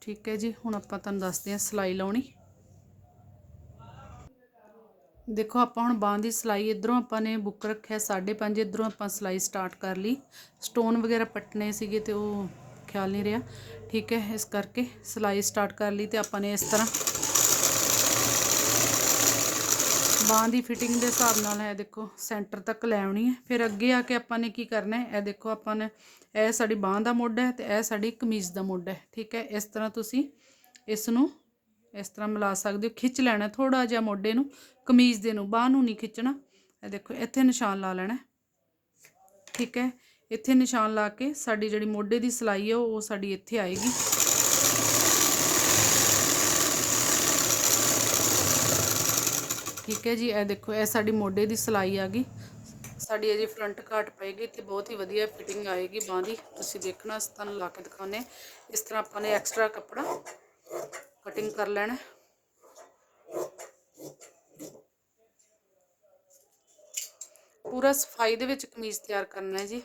ਠੀਕ ਹੈ ਜੀ, ਹੁਣ ਆਪਾਂ ਤੁਹਾਨੂੰ ਦੱਸਦੇ ਹਾਂ ਸਿਲਾਈ ਲਾਉਣੀ। ਦੇਖੋ, ਆਪਾਂ ਹੁਣ ਬਾਂਹ ਦੀ ਸਿਲਾਈ ਇਧਰੋਂ ਆਪਾਂ ਨੇ ਬੁੱਕ ਰੱਖਿਆ 5.5 ਇਧਰੋਂ ਆਪਾਂ ਸਿਲਾਈ ਸਟਾਰਟ ਕਰ ਲਈ। ਸਟੋਨ ਵਗੈਰਾ ਪੱਟਨੇ ਸੀਗੇ ਤੇ ਉਹ ਖਿਆਲ ਨਹੀਂ ਰਿਹਾ। ਠੀਕ ਹੈ, ਇਸ ਕਰਕੇ ਸਿਲਾਈ ਸਟਾਰਟ ਕਰ ਲਈ ਤੇ ਆਪਾਂ ਨੇ ਇਸ ਤਰ੍ਹਾਂ ਬਾਂਹ ਦੀ ਫਿਟਿੰਗ ਦੇ ਹਿਸਾਬ ਨਾਲ ਹੈ ਦੇਖੋ, ਸੈਂਟਰ ਤੱਕ ਲੈ ਆਉਣੀ ਹੈ। ਫਿਰ ਅੱਗੇ ਆ ਕੇ ਆਪਾਂ ਨੇ ਕੀ ਕਰਨਾ ਹੈ? ਇਹ ਦੇਖੋ, ਆਪਾਂ ਨੇ ਇਹ ਸਾਡੀ ਬਾਂਹ ਦਾ ਮੋਢਾ ਹੈ ਤੇ ਇਹ ਸਾਡੀ ਕਮੀਜ਼ ਦਾ ਮੋਢਾ ਹੈ। ਠੀਕ ਹੈ, ਇਸ ਤਰ੍ਹਾਂ ਤੁਸੀਂ ਇਸ ਨੂੰ ਇਸ ਤਰ੍ਹਾਂ ਮਿਲਾ ਸਕਦੇ ਹੋ। ਖਿੱਚ ਲੈਣਾ ਥੋੜਾ ਜਿਹਾ ਮੋਢੇ ਨੂੰ। ਕਮੀਜ਼ ਦੇ ਨੂੰ, ਬਾਹ ਨੂੰ ਨਹੀਂ ਖਿੱਚਣਾ। ਇਹ ਦੇਖੋ, ਇੱਥੇ ਨਿਸ਼ਾਨ ਲਾ ਲੈਣਾ ਠੀਕ ਹੈ? ਇੱਥੇ ਨਿਸ਼ਾਨ ਲਾ ਕੇ ਸਾਡੀ ਜਿਹੜੀ ਮੋਢੇ ਦੀ ਸਿਲਾਈ ਹੈ, ਉਹ ਸਾਡੀ ਇੱਥੇ ਆਏਗੀ। ਠੀਕ ਹੈ ਜੀ? ਇਹ ਦੇਖੋ, ਇਹ ਸਾਡੀ ਮੋਢੇ ਦੀ ਸਿਲਾਈ ਆ ਗਈ। ਸਾਡੀ ਅਜੇ ਫਰੰਟ ਘਾਟ ਪਏਗੀ ਤੇ ਬਹੁਤ ਹੀ ਵਧੀਆ ਫਿਟਿੰਗ ਆਏਗੀ ਬਾਂਹ ਦੀ। ਤੁਸੀਂ ਦੇਖਣਾ ਤੁਹਾਨੂੰ ਲਾ ਕੇ ਦਿਖਾਉਂਦੇ ਹਾਂ। ਇਸ ਤਰ੍ਹਾਂ ਆਪਾਂ ਨੇ ਐਕਸਟਰਾ ਕੱਪੜਾ ਕਟਿੰਗ ਕਰ ਲੈਣਾ ਪੂਰਾ ਸਫ਼ਾਈ ਦੇ ਵਿੱਚ ਕਮੀਜ਼ ਤਿਆਰ ਕਰਨਾ ਹੈ ਜੀ।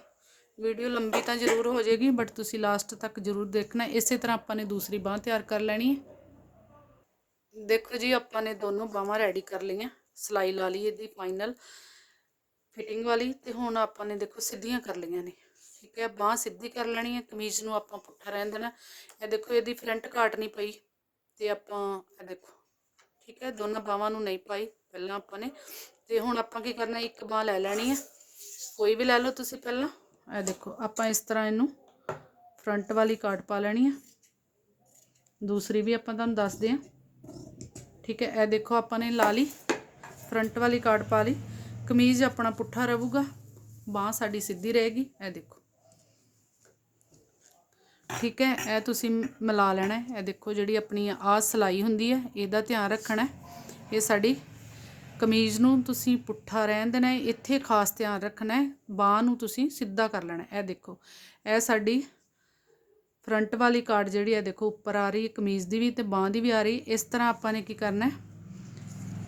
ਵੀਡੀਓ ਲੰਬੀ ਤਾਂ ਜ਼ਰੂਰ ਹੋ ਜਾਏਗੀ ਬਟ ਤੁਸੀਂ ਲਾਸਟ ਤੱਕ ਜ਼ਰੂਰ ਦੇਖਣਾ। ਇਸੇ ਤਰ੍ਹਾਂ ਆਪਾਂ ਨੇ ਦੂਸਰੀ ਬਾਹ ਤਿਆਰ ਕਰ ਲੈਣੀ ਹੈ। ਦੇਖੋ ਜੀ, ਆਪਾਂ ਨੇ ਦੋਨੋਂ ਬਾਹਾਂ ਰੈਡੀ ਕਰ ਲਈਆਂ। ਸਿਲਾਈ ਲਾ ਲਈ ਇਹਦੀ ਫਾਈਨਲ ਫਿਟਿੰਗ ਵਾਲੀ ਤੇ ਹੁਣ ਆਪਾਂ ਨੇ ਦੇਖੋ ਸਿੱਧੀਆਂ ਕਰ ਲਈਆਂ ਨੇ। ਠੀਕ ਹੈ, ਬਾਹ ਸਿੱਧੀ ਕਰ ਲੈਣੀ ਹੈ। ਕਮੀਜ਼ ਨੂੰ ਆਪਾਂ ਪੁੱਠਾ ਰਹਿਣ ਦੇਣਾ। ਇਹ ਦੇਖੋ, ਇਹਦੀ ਫਰੰਟ ਕਾਟ ਨਹੀਂ ਪਈ ਤੇ ਆਪਾਂ ਇਹ ਦੇਖੋ। ਠੀਕ ਹੈ, ਦੋਨਾਂ ਬਾਹਾਂ ਨੂੰ ਨਹੀਂ ਪਾਈ। ਪਹਿਲਾਂ ਆਪਾਂ ਨੇ ਤੇ ਹੁਣ ਆਪਾਂ ਕੀ ਕਰਨਾ, ਇੱਕ ਬਾਹ ਲੈ ਲੈਣੀ ਹੈ ਕੋਈ ਵੀ ਲੈ ਲਓ ਤੁਸੀਂ ਪਹਿਲਾਂ। ਇਹ ਦੇਖੋ, ਆਪਾਂ ਇਸ ਤਰ੍ਹਾਂ ਇਹਨੂੰ ਫਰੰਟ ਵਾਲੀ ਕਾਟ ਪਾ ਲੈਣੀ ਹੈ ਦੂਸਰੀ ਵੀ ਆਪਾਂ ਤੁਹਾਨੂੰ ਦੱਸਦੇ ਹਾਂ ਠੀਕ ਹੈ, ਇਹ ਦੇਖੋ ਆਪਾਂ ਨੇ ਲਾ ਲਈ ਫਰੰਟ ਵਾਲੀ ਕਾਟ ਪਾ ਲਈ। ਕਮੀਜ਼ ਆਪਣਾ ਪੁੱਠਾ ਰਹੂਗਾ, ਬਾਹ ਸਾਡੀ ਸਿੱਧੀ ਰਹੇਗੀ, ਇਹ ਦੇਖੋ। ਠੀਕ ਹੈ, ਇਹ ਤੁਸੀਂ ਮਿਲਾ ਲੈਣਾ ਹੈ। ਇਹ ਦੇਖੋ ਜਿਹੜੀ ਆਪਣੀ ਆਹ ਸਿਲਾਈ ਹੁੰਦੀ ਹੈ, ਇਹਦਾ ਧਿਆਨ ਰੱਖਣਾ ਇਹ ਸਾਡੀ ਕਮੀਜ਼ ਨੂੰ ਤੁਸੀਂ ਪੁੱਠਾ ਰਹਿਣ ਦੇਣਾ ਹੈ, ਇੱਥੇ ਖਾਸ ਧਿਆਨ ਰੱਖਣਾ ਹੈ, ਬਾਹ ਨੂੰ ਤੁਸੀਂ ਸਿੱਧਾ ਕਰ ਲੈਣਾ ਇਹ ਦੇਖੋ, ਇਹ ਸਾਡੀ ਫਰੰਟ ਵਾਲੀ ਕਾਰਡ ਜਿਹੜੀ ਹੈ ਦੇਖੋ, ਉੱਪਰ ਆ ਰਹੀ ਹੈ ਕਮੀਜ਼ ਦੀ ਵੀ ਤੇ ਬਾਹ ਦੀ ਵੀ ਆ ਰਹੀ ਇਸ ਤਰ੍ਹਾਂ ਆਪਾਂ ਨੇ ਕੀ ਕਰਨਾ ਹੈ?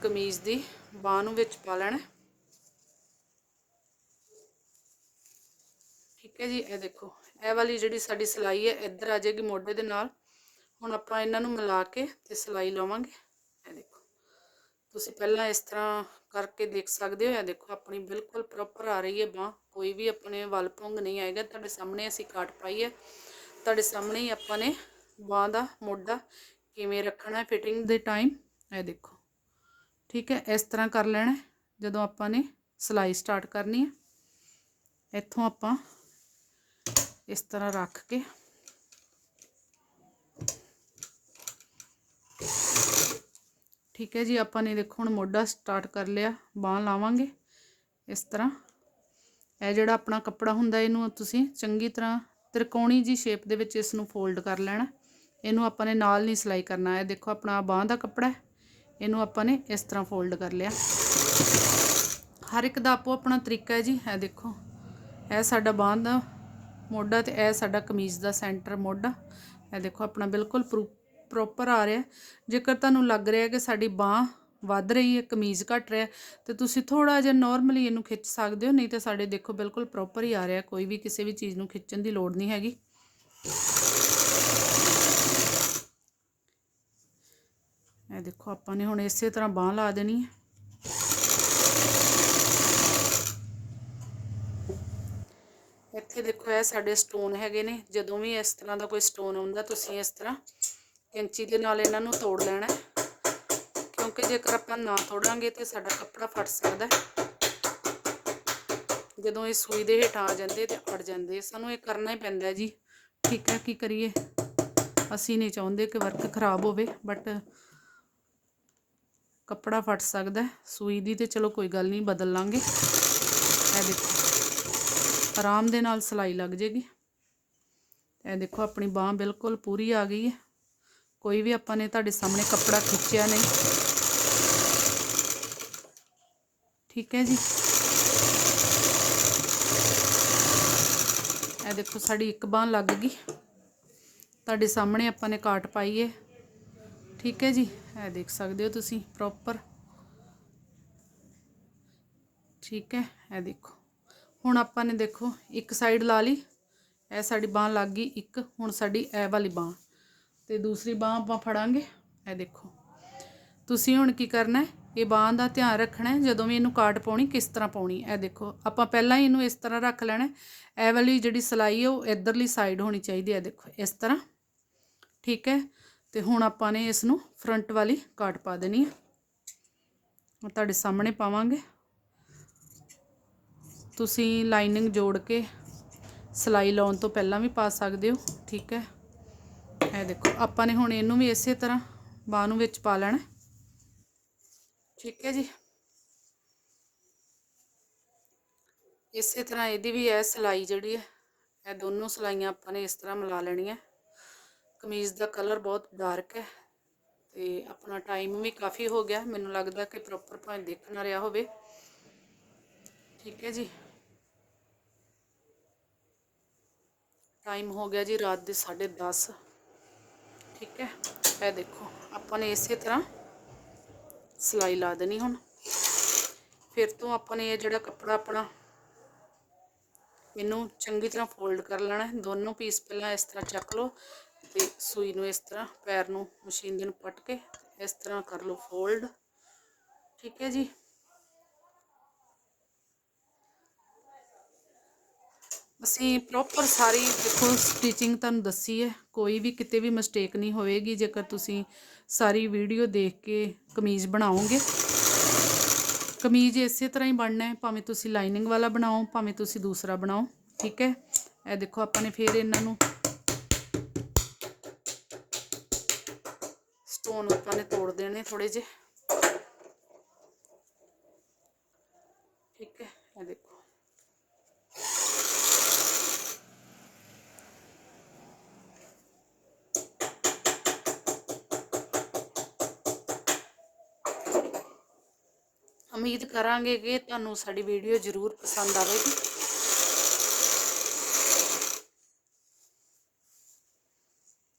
ਕਮੀਜ਼ ਦੀ ਬਾਹ ਨੂੰ ਵਿੱਚ ਪਾ ਲੈਣਾ ਠੀਕ ਹੈ ਜੀ, ਇਹ ਦੇਖੋ, ਇਹ ਵਾਲੀ ਜਿਹੜੀ ਸਾਡੀ ਸਿਲਾਈ ਹੈ, ਇੱਧਰ ਆ ਜਾਏਗੀ ਮੋਢੇ ਦੇ ਨਾਲ। ਹੁਣ ਆਪਾਂ ਇਹਨਾਂ ਨੂੰ ਮਿਲਾ ਕੇ ਤੇ ਸਿਲਾਈ ਲਾਵਾਂਗੇ। ਤੁਸੀਂ ਪਹਿਲਾਂ ਇਸ ਤਰ੍ਹਾਂ ਕਰਕੇ ਦੇਖ ਸਕਦੇ ਹੋ ਇਹ ਦੇਖੋ, ਆਪਣੀ ਬਿਲਕੁਲ ਪ੍ਰੋਪਰ ਆ ਰਹੀ ਹੈ ਬਾਹ। ਕੋਈ ਵੀ ਆਪਣੇ ਵੱਲ ਭੁੰਗ ਨਹੀਂ ਆਏਗਾ। ਤੁਹਾਡੇ ਸਾਹਮਣੇ ਅਸੀਂ ਕਾਟ ਪਾਈ ਹੈ। ਤੁਹਾਡੇ ਸਾਹਮਣੇ ਹੀ ਆਪਾਂ ਨੇ ਬਾਹ ਦਾ ਮੋਢਾ ਕਿਵੇਂ ਰੱਖਣਾ ਹੈ ਫਿਟਿੰਗ ਦੇ ਟਾਈਮ ਇਹ ਦੇਖੋ, ਠੀਕ ਹੈ, ਇਸ ਤਰ੍ਹਾਂ ਕਰ ਲੈਣਾ ਜਦੋਂ ਆਪਾਂ ਨੇ ਸਿਲਾਈ ਸਟਾਰਟ ਕਰਨੀ ਹੈ, ਇੱਥੋਂ ਆਪਾਂ ਇਸ ਤਰ੍ਹਾਂ ਰੱਖ ਕੇ ਠੀਕ ਹੈ ਜੀ, ਆਪਾਂ ਨੇ ਦੇਖੋ ਹੁਣ ਮੋਢਾ ਸਟਾਰਟ ਕਰ ਲਿਆ, ਬਾਹ ਲਾਵਾਂਗੇ ਇਸ ਤਰ੍ਹਾਂ। ਇਹ ਜਿਹੜਾ ਆਪਣਾ ਕੱਪੜਾ ਹੁੰਦਾ, ਇਹਨੂੰ ਤੁਸੀਂ ਚੰਗੀ ਤਰ੍ਹਾਂ ਤ੍ਰਿਕੋਣੀ ਜੀ ਸ਼ੇਪ ਦੇ ਵਿੱਚ ਇਸ ਨੂੰ ਫੋਲਡ ਕਰ ਲੈਣਾ। ਇਹਨੂੰ ਆਪਾਂ ਨੇ ਨਾਲ ਨਹੀਂ ਸਿਲਾਈ ਕਰਨਾ ਹੈ ਦੇਖੋ ਆਪਣਾ ਬਾਹ ਦਾ ਕੱਪੜਾ ਇਹਨੂੰ ਆਪਾਂ ਨੇ ਇਸ ਤਰ੍ਹਾਂ ਫੋਲਡ ਕਰ ਲਿਆ। ਹਰ ਇੱਕ ਦਾ ਆਪੋ ਆਪਣਾ ਤਰੀਕਾ ਹੈ ਜੀ, ਇਹ ਦੇਖੋ। ਇਹ ਸਾਡਾ ਬਾਂਹ ਦਾ ਮੋਢਾ ਤੇ ਇਹ ਸਾਡਾ ਕਮੀਜ਼ ਦਾ ਸੈਂਟਰ ਮੋਢਾ। ਇਹ ਦੇਖੋ ਆਪਣਾ ਬਿਲਕੁਲ ਪ੍ਰੋਪਰ ਆ ਰਿਹਾ ਜੇਕਰ ਤੁਹਾਨੂੰ ਲੱਗ ਰਿਹਾ ਕਿ ਸਾਡੀ ਬਾਂਹ ਵੱਧ ਰਹੀ ਹੈ, ਕਮੀਜ਼ ਘਟ ਰਿਹਾ ਤੇ ਤੁਸੀਂ ਥੋੜਾ ਜਿਹਾ ਨਾਰਮਲੀ ਇਹਨੂੰ ਖਿੱਚ ਸਕਦੇ ਹੋ, ਨਹੀਂ ਤੇ ਸਾਡੇ ਦੇਖੋ ਬਿਲਕੁਲ ਪ੍ਰੋਪਰ ਹੀ ਆ ਰਿਹਾ ਕੋਈ ਵੀ ਕਿਸੇ ਵੀ ਚੀਜ਼ ਨੂੰ ਖਿੱਚਣ ਦੀ ਲੋੜ ਨਹੀਂ ਹੈਗੀ। ਇਹ ਦੇਖੋ, ਆਪਾਂ ਨੇ ਹੁਣ ਇਸੇ ਤਰ੍ਹਾਂ ਬਾਹ ਲਾ ਦੇਣੀ ਹੈ। ਇੱਥੇ ਦੇਖੋ, ਇਹ ਸਾਡੇ ਸਟੋਨ ਹੈਗੇ ਨੇ। ਜਦੋਂ ਵੀ ਇਸ ਤਰ੍ਹਾਂ ਦਾ ਕੋਈ ਸਟੋਨ ਆਉਂਦਾ, ਤੁਸੀਂ ਇਸ ਤਰ੍ਹਾਂ ਕੈਂਚੀ ਦੇ ਨਾਲ ਇਹਨਾਂ ਨੂੰ ਤੋੜ ਲੈਣਾ ਕਿਉਂਕਿ ਜੇਕਰ ਆਪਾਂ ਨਾ ਤੋੜਾਂਗੇ ਤੇ ਸਾਡਾ ਕੱਪੜਾ ਫਟ ਸਕਦਾ ਜਦੋਂ ਇਹ ਸੂਈ ਦੇ ਹੇਠਾਂ ਆ ਜਾਂਦੇ ਤੇ ਅੜ ਜਾਂਦੇ, ਸਾਨੂੰ ਇਹ ਕਰਨਾ ਹੀ ਪੈਂਦਾ ਜੀ। ਠੀਕ ਹੈ, ਕੀ ਕਰੀਏ? ਅਸੀਂ ਨਹੀਂ ਚਾਹੁੰਦੇ ਕਿ ਵਰਕ ਖਰਾਬ ਹੋਵੇ ਬਟ ਕੱਪੜਾ ਫਟ ਸਕਦਾ ਸੂਈ ਦੀ ਤੇ ਚਲੋ ਕੋਈ ਗੱਲ ਨਹੀਂ, ਬਦਲ ਲਾਂਗੇ। ਇਹ ਦੇਖੋ, ਆਰਾਮ ਦੇ ਨਾਲ ਸਿਲਾਈ ਲੱਗ ਜੇਗੀ। ਇਹ ਦੇਖੋ, ਆਪਣੀ ਬਾਹ ਬਿਲਕੁਲ ਪੂਰੀ ਆ ਗਈ ਹੈ। ਕੋਈ ਵੀ ਆਪਾਂ ਨੇ ਤੁਹਾਡੇ ਸਾਹਮਣੇ ਕੱਪੜਾ ਖਿੱਚਿਆ ਨਹੀਂ। ਠੀਕ ਹੈ ਜੀ। ਇਹ ਦੇਖੋ ਸਾਡੀ ਇੱਕ ਬਾਹ ਲੱਗ ਗਈ। ਤੁਹਾਡੇ ਸਾਹਮਣੇ ਆਪਾਂ ਨੇ ਕਾਟ ਪਾਈ ਹੈ ਠੀਕ ਹੈ ਜੀ। ਇਹ ਦੇਖ ਸਕਦੇ ਹੋ ਤੁਸੀਂ ਪ੍ਰੋਪਰ ਠੀਕ ਹੈ। ਇਹ ਦੇਖੋ। ਹੁਣ ਆਪਾਂ ਨੇ ਦੇਖੋ ਇੱਕ ਸਾਈਡ ਲਾ ਲਈ। ਇਹ ਸਾਡੀ ਬਾਹ ਲੱਗ ਗਈ ਇੱਕ। ਹੁਣ ਸਾਡੀ ਇਹ ਵਾਲੀ ਬਾਹ। ਤੇ ਦੂਸਰੀ ਬਾਹ ਆਪਾਂ ਫੜਾਂਗੇ। ਇਹ ਦੇਖੋ। ਤੁਸੀਂ ਹੁਣ ਕੀ ਕਰਨਾ ਹੈ? ਇਹ ਬਾਹ ਦਾ ਧਿਆਨ ਰੱਖਣਾ ਹੈ, ਜਦੋਂ ਵੀ ਇਹਨੂੰ ਕਾਟ ਪਾਉਣੀ, ਕਿਸ ਤਰ੍ਹਾਂ ਪਾਉਣੀ ਇਹ ਦੇਖੋ, ਆਪਾਂ ਪਹਿਲਾਂ ਹੀ ਇਹਨੂੰ ਇਸ ਤਰ੍ਹਾਂ ਰੱਖ ਲੈਣਾ ਇਹ ਵਾਲੀ ਜਿਹੜੀ ਸਲਾਈ ਹੈ, ਉਹ ਇਧਰਲੀ ਸਾਈਡ ਹੋਣੀ ਚਾਹੀਦੀ ਹੈ। ਦੇਖੋ, ਇਸ ਤਰ੍ਹਾਂ। ਠੀਕ ਹੈ? ਤੇ ਹੁਣ ਆਪਾਂ ਨੇ ਇਸ ਨੂੰ ਫਰੰਟ ਵਾਲੀ ਕਾਟ ਪਾ ਦੇਣੀ ਹੈ। ਉਹ ਤੁਹਾਡੇ ਸਾਹਮਣੇ ਪਾਵਾਂਗੇ। ਤੁਸੀਂ ਲਾਈਨਿੰਗ ਜੋੜ ਕੇ ਸਲਾਈ ਲਾਉਣ ਤੋਂ ਪਹਿਲਾਂ ਵੀ ਪਾ ਸਕਦੇ ਹੋ। ਠੀਕ ਹੈ? ਇਹ ਦੇਖੋ, ਆਪਾਂ ਨੇ ਹੁਣ ਇਹਨੂੰ ਵੀ ਇਸੇ ਤਰ੍ਹਾਂ ਬਾਹ ਨੂੰ ਵਿੱਚ ਪਾ ਲੈਣਾ। ਠੀਕ ਹੈ ਜੀ। ਇਸੇ ਤਰ੍ਹਾਂ ਇਹਦੀ ਵੀ ਇਹ ਸਲਾਈ ਜਿਹੜੀ ਹੈ, ਇਹ ਦੋਨੋਂ ਸਲਾਈਆਂ ਆਪਾਂ ਨੇ ਇਸ ਤਰ੍ਹਾਂ ਮਿਲਾ ਲੈਣੀਆਂ। ਕਮੀਜ਼ ਦਾ ਕਲਰ ਬਹੁਤ ਡਾਰਕ ਹੈ ਤੇ ਆਪਣਾ ਟਾਈਮ ਵੀ ਕਾਫੀ ਹੋ ਗਿਆ। ਮੈਨੂੰ ਲੱਗਦਾ ਕਿ ਪ੍ਰੋਪਰ ਭਾਵੇਂ ਦੇਖ ਨਾ ਰਿਹਾ ਹੋਵੇ। ਠੀਕ ਹੈ ਜੀ। ਟਾਈਮ ਹੋ ਗਿਆ ਜੀ ਰਾਤ ਦੇ 10:30 ਠੀਕ ਹੈ। ਇਹ ਦੇਖੋ, ਆਪਾਂ ਨੇ ਇਸੇ ਤਰ੍ਹਾਂ ਸਿਲਾਈ ਲਾ ਦੇਣੀ ਹੁਣ। ਫਿਰ ਤੋਂ ਆਪਾਂ ਨੇ ਇਹ ਜਿਹੜਾ ਕੱਪੜਾ ਆਪਣਾ ਇਹਨੂੰ ਚੰਗੀ ਤਰ੍ਹਾਂ ਫੋਲਡ ਕਰ ਲੈਣਾ ਦੋਨੋਂ ਪੀਸ ਪਹਿਲਾਂ ਇਸ ਤਰ੍ਹਾਂ ਚੱਕ ਲਓ ਤੇ ਸੂਈ ਨੂੰ ਇਸ ਤਰ੍ਹਾਂ, ਪੈਰ ਨੂੰ ਮਸ਼ੀਨ ਦੇ ਨੂੰ ਪੱਟ ਕੇ ਇਸ ਤਰ੍ਹਾਂ ਕਰ ਲਓ ਫੋਲਡ ਠੀਕ ਹੈ ਜੀ। ਅਸੀਂ ਪ੍ਰੋਪਰ ਸਾਰੀ ਦੇਖੋ ਸਟਿਚਿੰਗ ਤੁਹਾਨੂੰ ਦੱਸੀ ਹੈ ਕੋਈ ਵੀ ਕਿਤੇ ਵੀ ਮਿਸਟੇਕ ਨਹੀਂ ਹੋਵੇਗੀ ਜੇਕਰ ਤੁਸੀਂ ਸਾਰੀ ਵੀਡੀਓ ਦੇਖ ਕੇ ਕਮੀਜ਼ ਬਣਾਓਗੇ। ਕਮੀਜ਼ ਇਸੇ ਤਰ੍ਹਾਂ ਹੀ ਬਣਨਾ ਹੈ, ਭਾਵੇਂ ਤੁਸੀਂ ਲਾਈਨਿੰਗ ਵਾਲਾ ਬਣਾਓ, ਭਾਵੇਂ ਤੁਸੀਂ ਦੂਸਰਾ ਬਣਾਓ, ਠੀਕ ਹੈ? ਇਹ ਦੇਖੋ, ਆਪਾਂ ਨੇ ਫੇਰ ਇਹਨਾਂ ਨੂੰ ਸਟੋਨ ਆਪਾਂ ਨੇ ਤੋੜ ਦੇਣੇ ਥੋੜੇ ਜਿਹੇ। ਉਮੀਦ ਕਰਾਂਗੇ ਕਿ ਤੁਹਾਨੂੰ ਸਾਡੀ ਵੀਡੀਓ ਜ਼ਰੂਰ ਪਸੰਦ ਆਵੇਗੀ।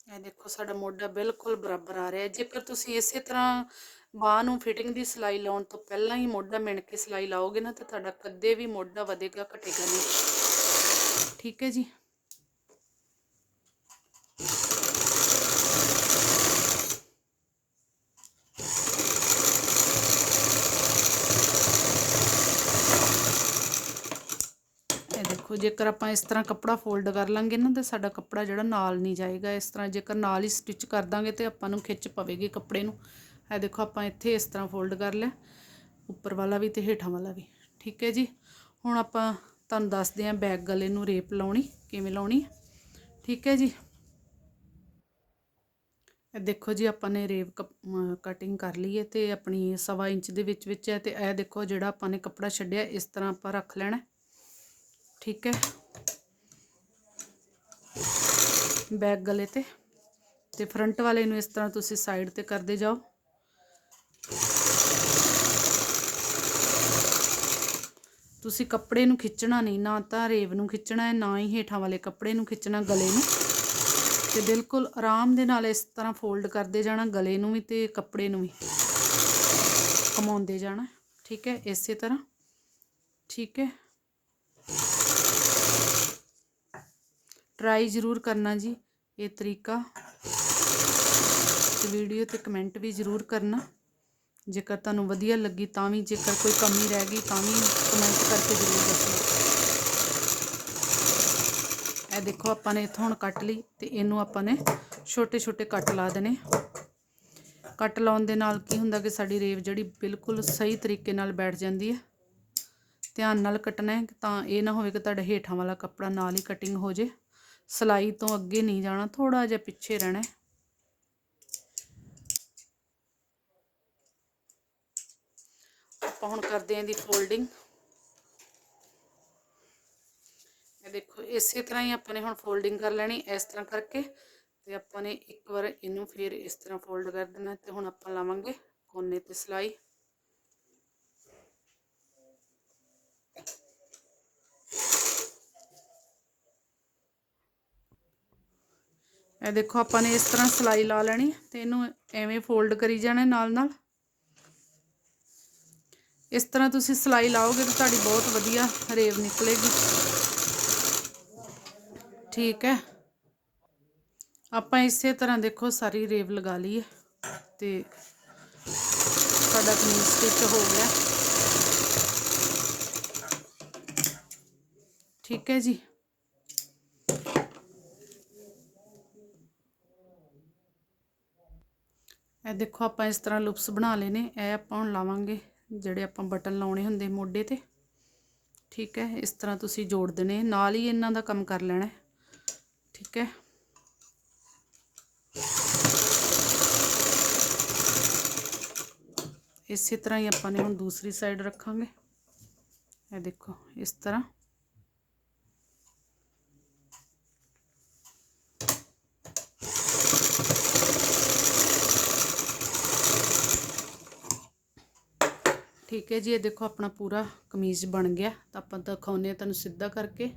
ਇਹ ਦੇਖੋ, ਸਾਡਾ ਮੋਢਾ ਬਿਲਕੁਲ ਬਰਾਬਰ ਆ ਰਿਹਾ ਜੇਕਰ ਤੁਸੀਂ ਇਸੇ ਤਰ੍ਹਾਂ ਬਾਹ ਨੂੰ ਫਿਟਿੰਗ ਦੀ ਸਿਲਾਈ ਲਾਉਣ ਤੋਂ ਪਹਿਲਾਂ ਹੀ ਮੋਢਾ ਮਿਣ ਕੇ ਸਿਲਾਈ ਲਾਓਗੇ ਨਾ, ਤਾਂ ਤੁਹਾਡਾ ਕਦੇ ਵੀ ਮੋਢਾ ਵਧੇਗਾ, ਘਟੇਗਾ ਨਹੀਂ। ਠੀਕ ਹੈ ਜੀ ਇਹ ਦੇਖੋ, ਜੇਕਰ ਆਪਾਂ ਇਸ ਤਰ੍ਹਾਂ ਕੱਪੜਾ ਫੋਲਡ ਕਰ ਲਾਂਗੇ ਨਾ, ਤੇ ਸਾਡਾ ਕੱਪੜਾ ਜਿਹੜਾ ਨਾਲ ਨਹੀਂ ਜਾਏਗਾ। ਇਸ ਤਰ੍ਹਾਂ ਜੇਕਰ ਨਾਲ ਹੀ ਸਟਿਚ ਕਰ ਦਾਂਗੇ, ਤੇ ਆਪਾਂ ਨੂੰ ਖਿੱਚ ਪਵੇਗੀ ਕੱਪੜੇ ਨੂੰ। ਇਹ ਦੇਖੋ, ਆਪਾਂ ਇੱਥੇ ਇਸ ਤਰ੍ਹਾਂ ਫੋਲਡ ਕਰ ਲਿਆ। ਉੱਪਰ ਵਾਲਾ ਵੀ ਤੇ ਹੇਠਾਂ ਵਾਲਾ ਵੀ। ਠੀਕ ਹੈ ਜੀ? ਹੁਣ ਆਪਾਂ ਤੁਹਾਨੂੰ ਦੱਸਦੇ ਹਾਂ ਬੈਕ ਗਲੇ ਨੂੰ ਰੇਪ ਲਾਉਣੀ, ਕਿਵੇਂ ਲਾਉਣੀ ਹੈ। ਠੀਕ ਹੈ ਜੀ? ਇਹ ਦੇਖੋ ਜੀ, ਆਪਾਂ ਨੇ ਰੇਪ ਕਟਿੰਗ ਕਰ ਲਈ ਹੈ, ਤੇ ਆਪਣੀ ਸਵਾ ਇੰਚ ਦੇ ਵਿੱਚ ਵਿੱਚ ਹੈ, ਤੇ ਇਹ ਦੇਖੋ ਜਿਹੜਾ ਆਪਾਂ ਨੇ ਕੱਪੜਾ ਛੱਡਿਆ, ਇਸ ਤਰ੍ਹਾਂ ਆਪਾਂ ਰੱਖ ਲੈਣਾ ਹੈ। ਠੀਕ ਹੈ। ਬੈਕ ਗਲੇ ਤੇ ਤੇ ਫਰੰਟ ਵਾਲੇ ਨੂੰ ਇਸ ਤਰ੍ਹਾਂ ਤੁਸੀਂ ਸਾਈਡ ਤੇ ਕਰਦੇ ਜਾਓ। ਤੁਸੀਂ ਕੱਪੜੇ ਨੂੰ ਖਿੱਚਣਾ ਨਹੀਂ, ਨਾ ਤਾਂ ਰੇਵ ਨੂੰ ਖਿੱਚਣਾ ਹੈ, ਨਾ ਹੀ ਹੇਠਾਂ ਵਾਲੇ ਕੱਪੜੇ ਨੂੰ ਖਿੱਚਣਾ ਗਲੇ ਨੂੰ। ਤੇ ਬਿਲਕੁਲ ਆਰਾਮ ਦੇ ਨਾਲ ਇਸ ਤਰ੍ਹਾਂ ਫੋਲਡ ਕਰਦੇ ਜਾਣਾ ਗਲੇ ਨੂੰ ਵੀ ਤੇ ਕੱਪੜੇ ਨੂੰ ਵੀ। ਘਮਾਉਂਦੇ ਜਾਣਾ, ਠੀਕ ਹੈ, ਇਸੇ ਤਰ੍ਹਾਂ। ਠੀਕ ਹੈ। ਟਰਾਈ ਜ਼ਰੂਰ ਕਰਨਾ ਜੀ, ਇਹ ਤਰੀਕਾ। ਤੇ ਵੀਡੀਓ ਤੇ ਕਮੈਂਟ ਵੀ ਜ਼ਰੂਰ ਕਰਨਾ। ਜੇਕਰ ਤੁਹਾਨੂੰ ਵਧੀਆ ਲੱਗੀ ਤਾਂ ਵੀ, ਜੇਕਰ ਕੋਈ ਕਮੀ ਰਹਿ ਗਈ ਤਾਂ ਵੀ ਕਮੈਂਟ ਕਰਕੇ ਜ਼ਰੂਰ ਦੱਸਣਾ। ਇਹ ਦੇਖੋ, ਆਪਾਂ ਨੇ ਇੱਥੋਂ ਹੁਣ ਕੱਟ ਲਈ ਤੇ ਇਹਨੂੰ ਆਪਾਂ ਨੇ ਛੋਟੇ ਛੋਟੇ ਕੱਟ ਲਾ ਦੇਣੇ। ਕੱਟ ਲਾਉਣ ਦੇ ਨਾਲ ਕੀ ਹੁੰਦਾ ਕਿ ਸਾਡੀ ਰੇਵ ਜਿਹੜੀ ਬਿਲਕੁਲ ਸਹੀ ਤਰੀਕੇ ਨਾਲ ਬੈਠ ਜਾਂਦੀ ਹੈ। ਧਿਆਨ ਨਾਲ ਕੱਟਣਾ ਹੈ ਤਾਂ ਇਹ ਨਾ ਹੋਵੇ ਕਿ ਤੁਹਾਡਾ ਹੇਠਾਂ ਵਾਲਾ ਕੱਪੜਾ ਨਾਲ ਹੀ ਕਟਿੰਗ ਹੋ ਜੇ। ਸਲਾਈ ਤੋਂ ਅੱਗੇ ਨਹੀਂ ਜਾਣਾ ਥੋੜਾ ਜਿਹਾ ਪਿੱਛੇ ਰਹਿਣਾ ਆਪਾਂ ਹੁਣ ਕਰਦੇ ਹਾਂ ਇਹਦੀ ਫੋਲਡਿੰਗ ਇਹ ਦੇਖੋ, ਇਸੇ ਤਰ੍ਹਾਂ ਹੀ ਆਪਾਂ ਨੇ ਹੁਣ ਫੋਲਡਿੰਗ ਕਰ ਲੈਣੀ ਇਸ ਤਰ੍ਹਾਂ ਕਰਕੇ ਤੇ ਆਪਾਂ ਨੇ ਇੱਕ ਵਾਰ ਇਹਨੂੰ ਫਿਰ ਇਸ ਤਰ੍ਹਾਂ ਫੋਲਡ ਕਰ ਦੇਣਾ ਤੇ ਹੁਣ ਆਪਾਂ ਲਾਵਾਂਗੇ ਕੋਨੇ ਤੇ ਸਿਲਾਈ। ਇਹ ਦੇਖੋ, ਆਪਾਂ ਨੇ ਇਸ ਤਰ੍ਹਾਂ ਸਿਲਾਈ ਲਾ ਲੈਣੀ ਤੇ ਇਹਨੂੰ ਐਵੇਂ ਫੋਲਡ ਕਰੀ ਜਾਣਾ ਨਾਲ ਨਾਲ। ਇਸ ਤਰ੍ਹਾਂ ਤੁਸੀਂ ਸਿਲਾਈ ਲਾਓਗੇ ਤਾਂ ਤੁਹਾਡੀ ਬਹੁਤ ਵਧੀਆ ਰੇਵ ਨਿਕਲੇਗੀ। ਠੀਕ ਹੈ। ਆਪਾਂ ਇਸੇ ਤਰ੍ਹਾਂ ਦੇਖੋ, ਸਾਰੀ ਰੇਵ ਲਗਾ ਲਈਏ ਹੈ ਤੇ ਸਾਡਾ ਕਮੀਜ਼ ਸਟਿਚ ਹੋ ਗਿਆ। ਠੀਕ ਹੈ ਜੀ। ਇਹ ਦੇਖੋ ਆਪਾਂ ਇਸ ਤਰ੍ਹਾਂ ਲੁਪਸ ਬਣਾ ਲਏ ਨੇ, ਇਹ ਆਪਾਂ ਹੁਣ ਲਾਵਾਂਗੇ ਜਿਹੜੇ ਆਪਾਂ ਬਟਨ ਲਾਉਣੇ ਹੁੰਦੇ ਮੋਢੇ ਤੇ। ਠੀਕ ਹੈ, ਇਸ ਤਰ੍ਹਾਂ ਤੁਸੀਂ ਜੋੜ ਦੇਣੇ, ਨਾਲ ਹੀ ਇਹਨਾਂ ਦਾ ਕੰਮ ਕਰ ਲੈਣਾ ਠੀਕ ਹੈ। ਇਸੇ ਤਰ੍ਹਾਂ ਹੀ ਆਪਾਂ ਨੇ ਹੁਣ ਦੂਸਰੀ ਸਾਈਡ ਰੱਖਾਂਗੇ। ਇਹ ਦੇਖੋ, ਇਸ ਤਰ੍ਹਾਂ। ਠੀਕ ਹੈ ਜੀ, ਇਹ ਦੇਖੋ ਆਪਣਾ ਪੂਰਾ ਕਮੀਜ਼ ਬਣ ਗਿਆ। ਤਾਂ ਆਪਾਂ ਦਿਖਾਉਂਦੇ ਹਾਂ ਤੁਹਾਨੂੰ ਸਿੱਧਾ ਕਰਕੇ।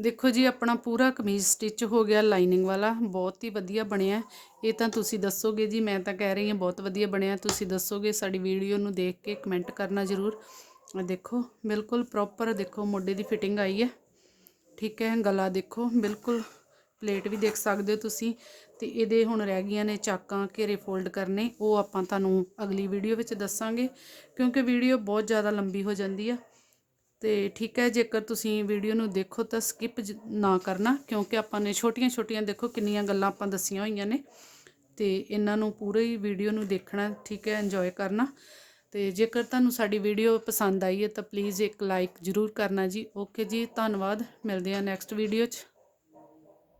ਦੇਖੋ ਜੀ, ਆਪਣਾ ਪੂਰਾ ਕਮੀਜ਼ ਸਟਿਚ ਹੋ ਗਿਆ ਲਾਈਨਿੰਗ ਵਾਲਾ। ਬਹੁਤ ਹੀ ਵਧੀਆ ਬਣਿਆ। ਇਹ ਤਾਂ ਤੁਸੀਂ ਦੱਸੋਗੇ ਜੀ, ਮੈਂ ਤਾਂ ਕਹਿ ਰਹੀ ਹਾਂ ਬਹੁਤ ਵਧੀਆ ਬਣਿਆ। ਤੁਸੀਂ ਦੱਸੋਗੇ ਸਾਡੀ ਵੀਡੀਓ ਨੂੰ ਦੇਖ ਕੇ ਕਮੈਂਟ ਕਰਨਾ ਜ਼ਰੂਰ। ਦੇਖੋ, ਬਿਲਕੁਲ ਪ੍ਰੋਪਰ ਦੇਖੋ, ਮੋਢੇ ਦੀ ਫਿਟਿੰਗ ਆਈ ਹੈ। ਠੀਕ ਹੈ, ਗਲਾ ਦੇਖੋ, ਬਿਲਕੁਲ ਪਲੇਟ ਵੀ ਦੇਖ ਸਕਦੇ ਹੋ ਤੁਸੀਂ। ਤੇ ਇਹਦੇ ਹੁਣ ਰਹਿ ਗਈਆਂ ਨੇ ਚਾਕਾਂ ਘੇਰੇ ਫੋਲਡ ਕਰਨੇ, ਉਹ ਆਪਾਂ ਤੁਹਾਨੂੰ ਅਗਲੀ ਵੀਡੀਓ ਵਿੱਚ ਦੱਸਾਂਗੇ, ਕਿਉਂਕਿ ਵੀਡੀਓ ਬਹੁਤ ਜ਼ਿਆਦਾ ਲੰਬੀ ਹੋ ਜਾਂਦੀ ਆ। ਤੇ ਠੀਕ ਹੈ, ਜੇਕਰ ਤੁਸੀਂ ਵੀਡੀਓ ਨੂੰ ਦੇਖੋ ਤਾਂ ਸਕਿਪ ਨਾ ਕਰਨਾ, ਕਿਉਂਕਿ ਆਪਾਂ ਨੇ ਛੋਟੀਆਂ-ਛੋਟੀਆਂ ਦੇਖੋ ਕਿੰਨੀਆਂ ਗੱਲਾਂ ਆਪਾਂ ਦੱਸੀਆਂ ਹੋਈਆਂ ਨੇ। ਤੇ ਇਹਨਾਂ ਨੂੰ ਪੂਰੀ ਵੀਡੀਓ ਨੂੰ ਦੇਖਣਾ, ਠੀਕ ਹੈ ਇੰਜੋਏ ਕਰਨਾ। ਤੇ ਜੇਕਰ ਤੁਹਾਨੂੰ ਸਾਡੀ ਵੀਡੀਓ ਪਸੰਦ ਆਈ ਹੈ ਤਾਂ ਪਲੀਜ਼ ਇੱਕ ਲਾਈਕ ਜ਼ਰੂਰ ਕਰਨਾ ਜੀ। ਓਕੇ ਜੀ, ਧੰਨਵਾਦ, ਮਿਲਦੇ ਹਾਂ ਨੈਕਸਟ ਵੀਡੀਓ 'ਚ।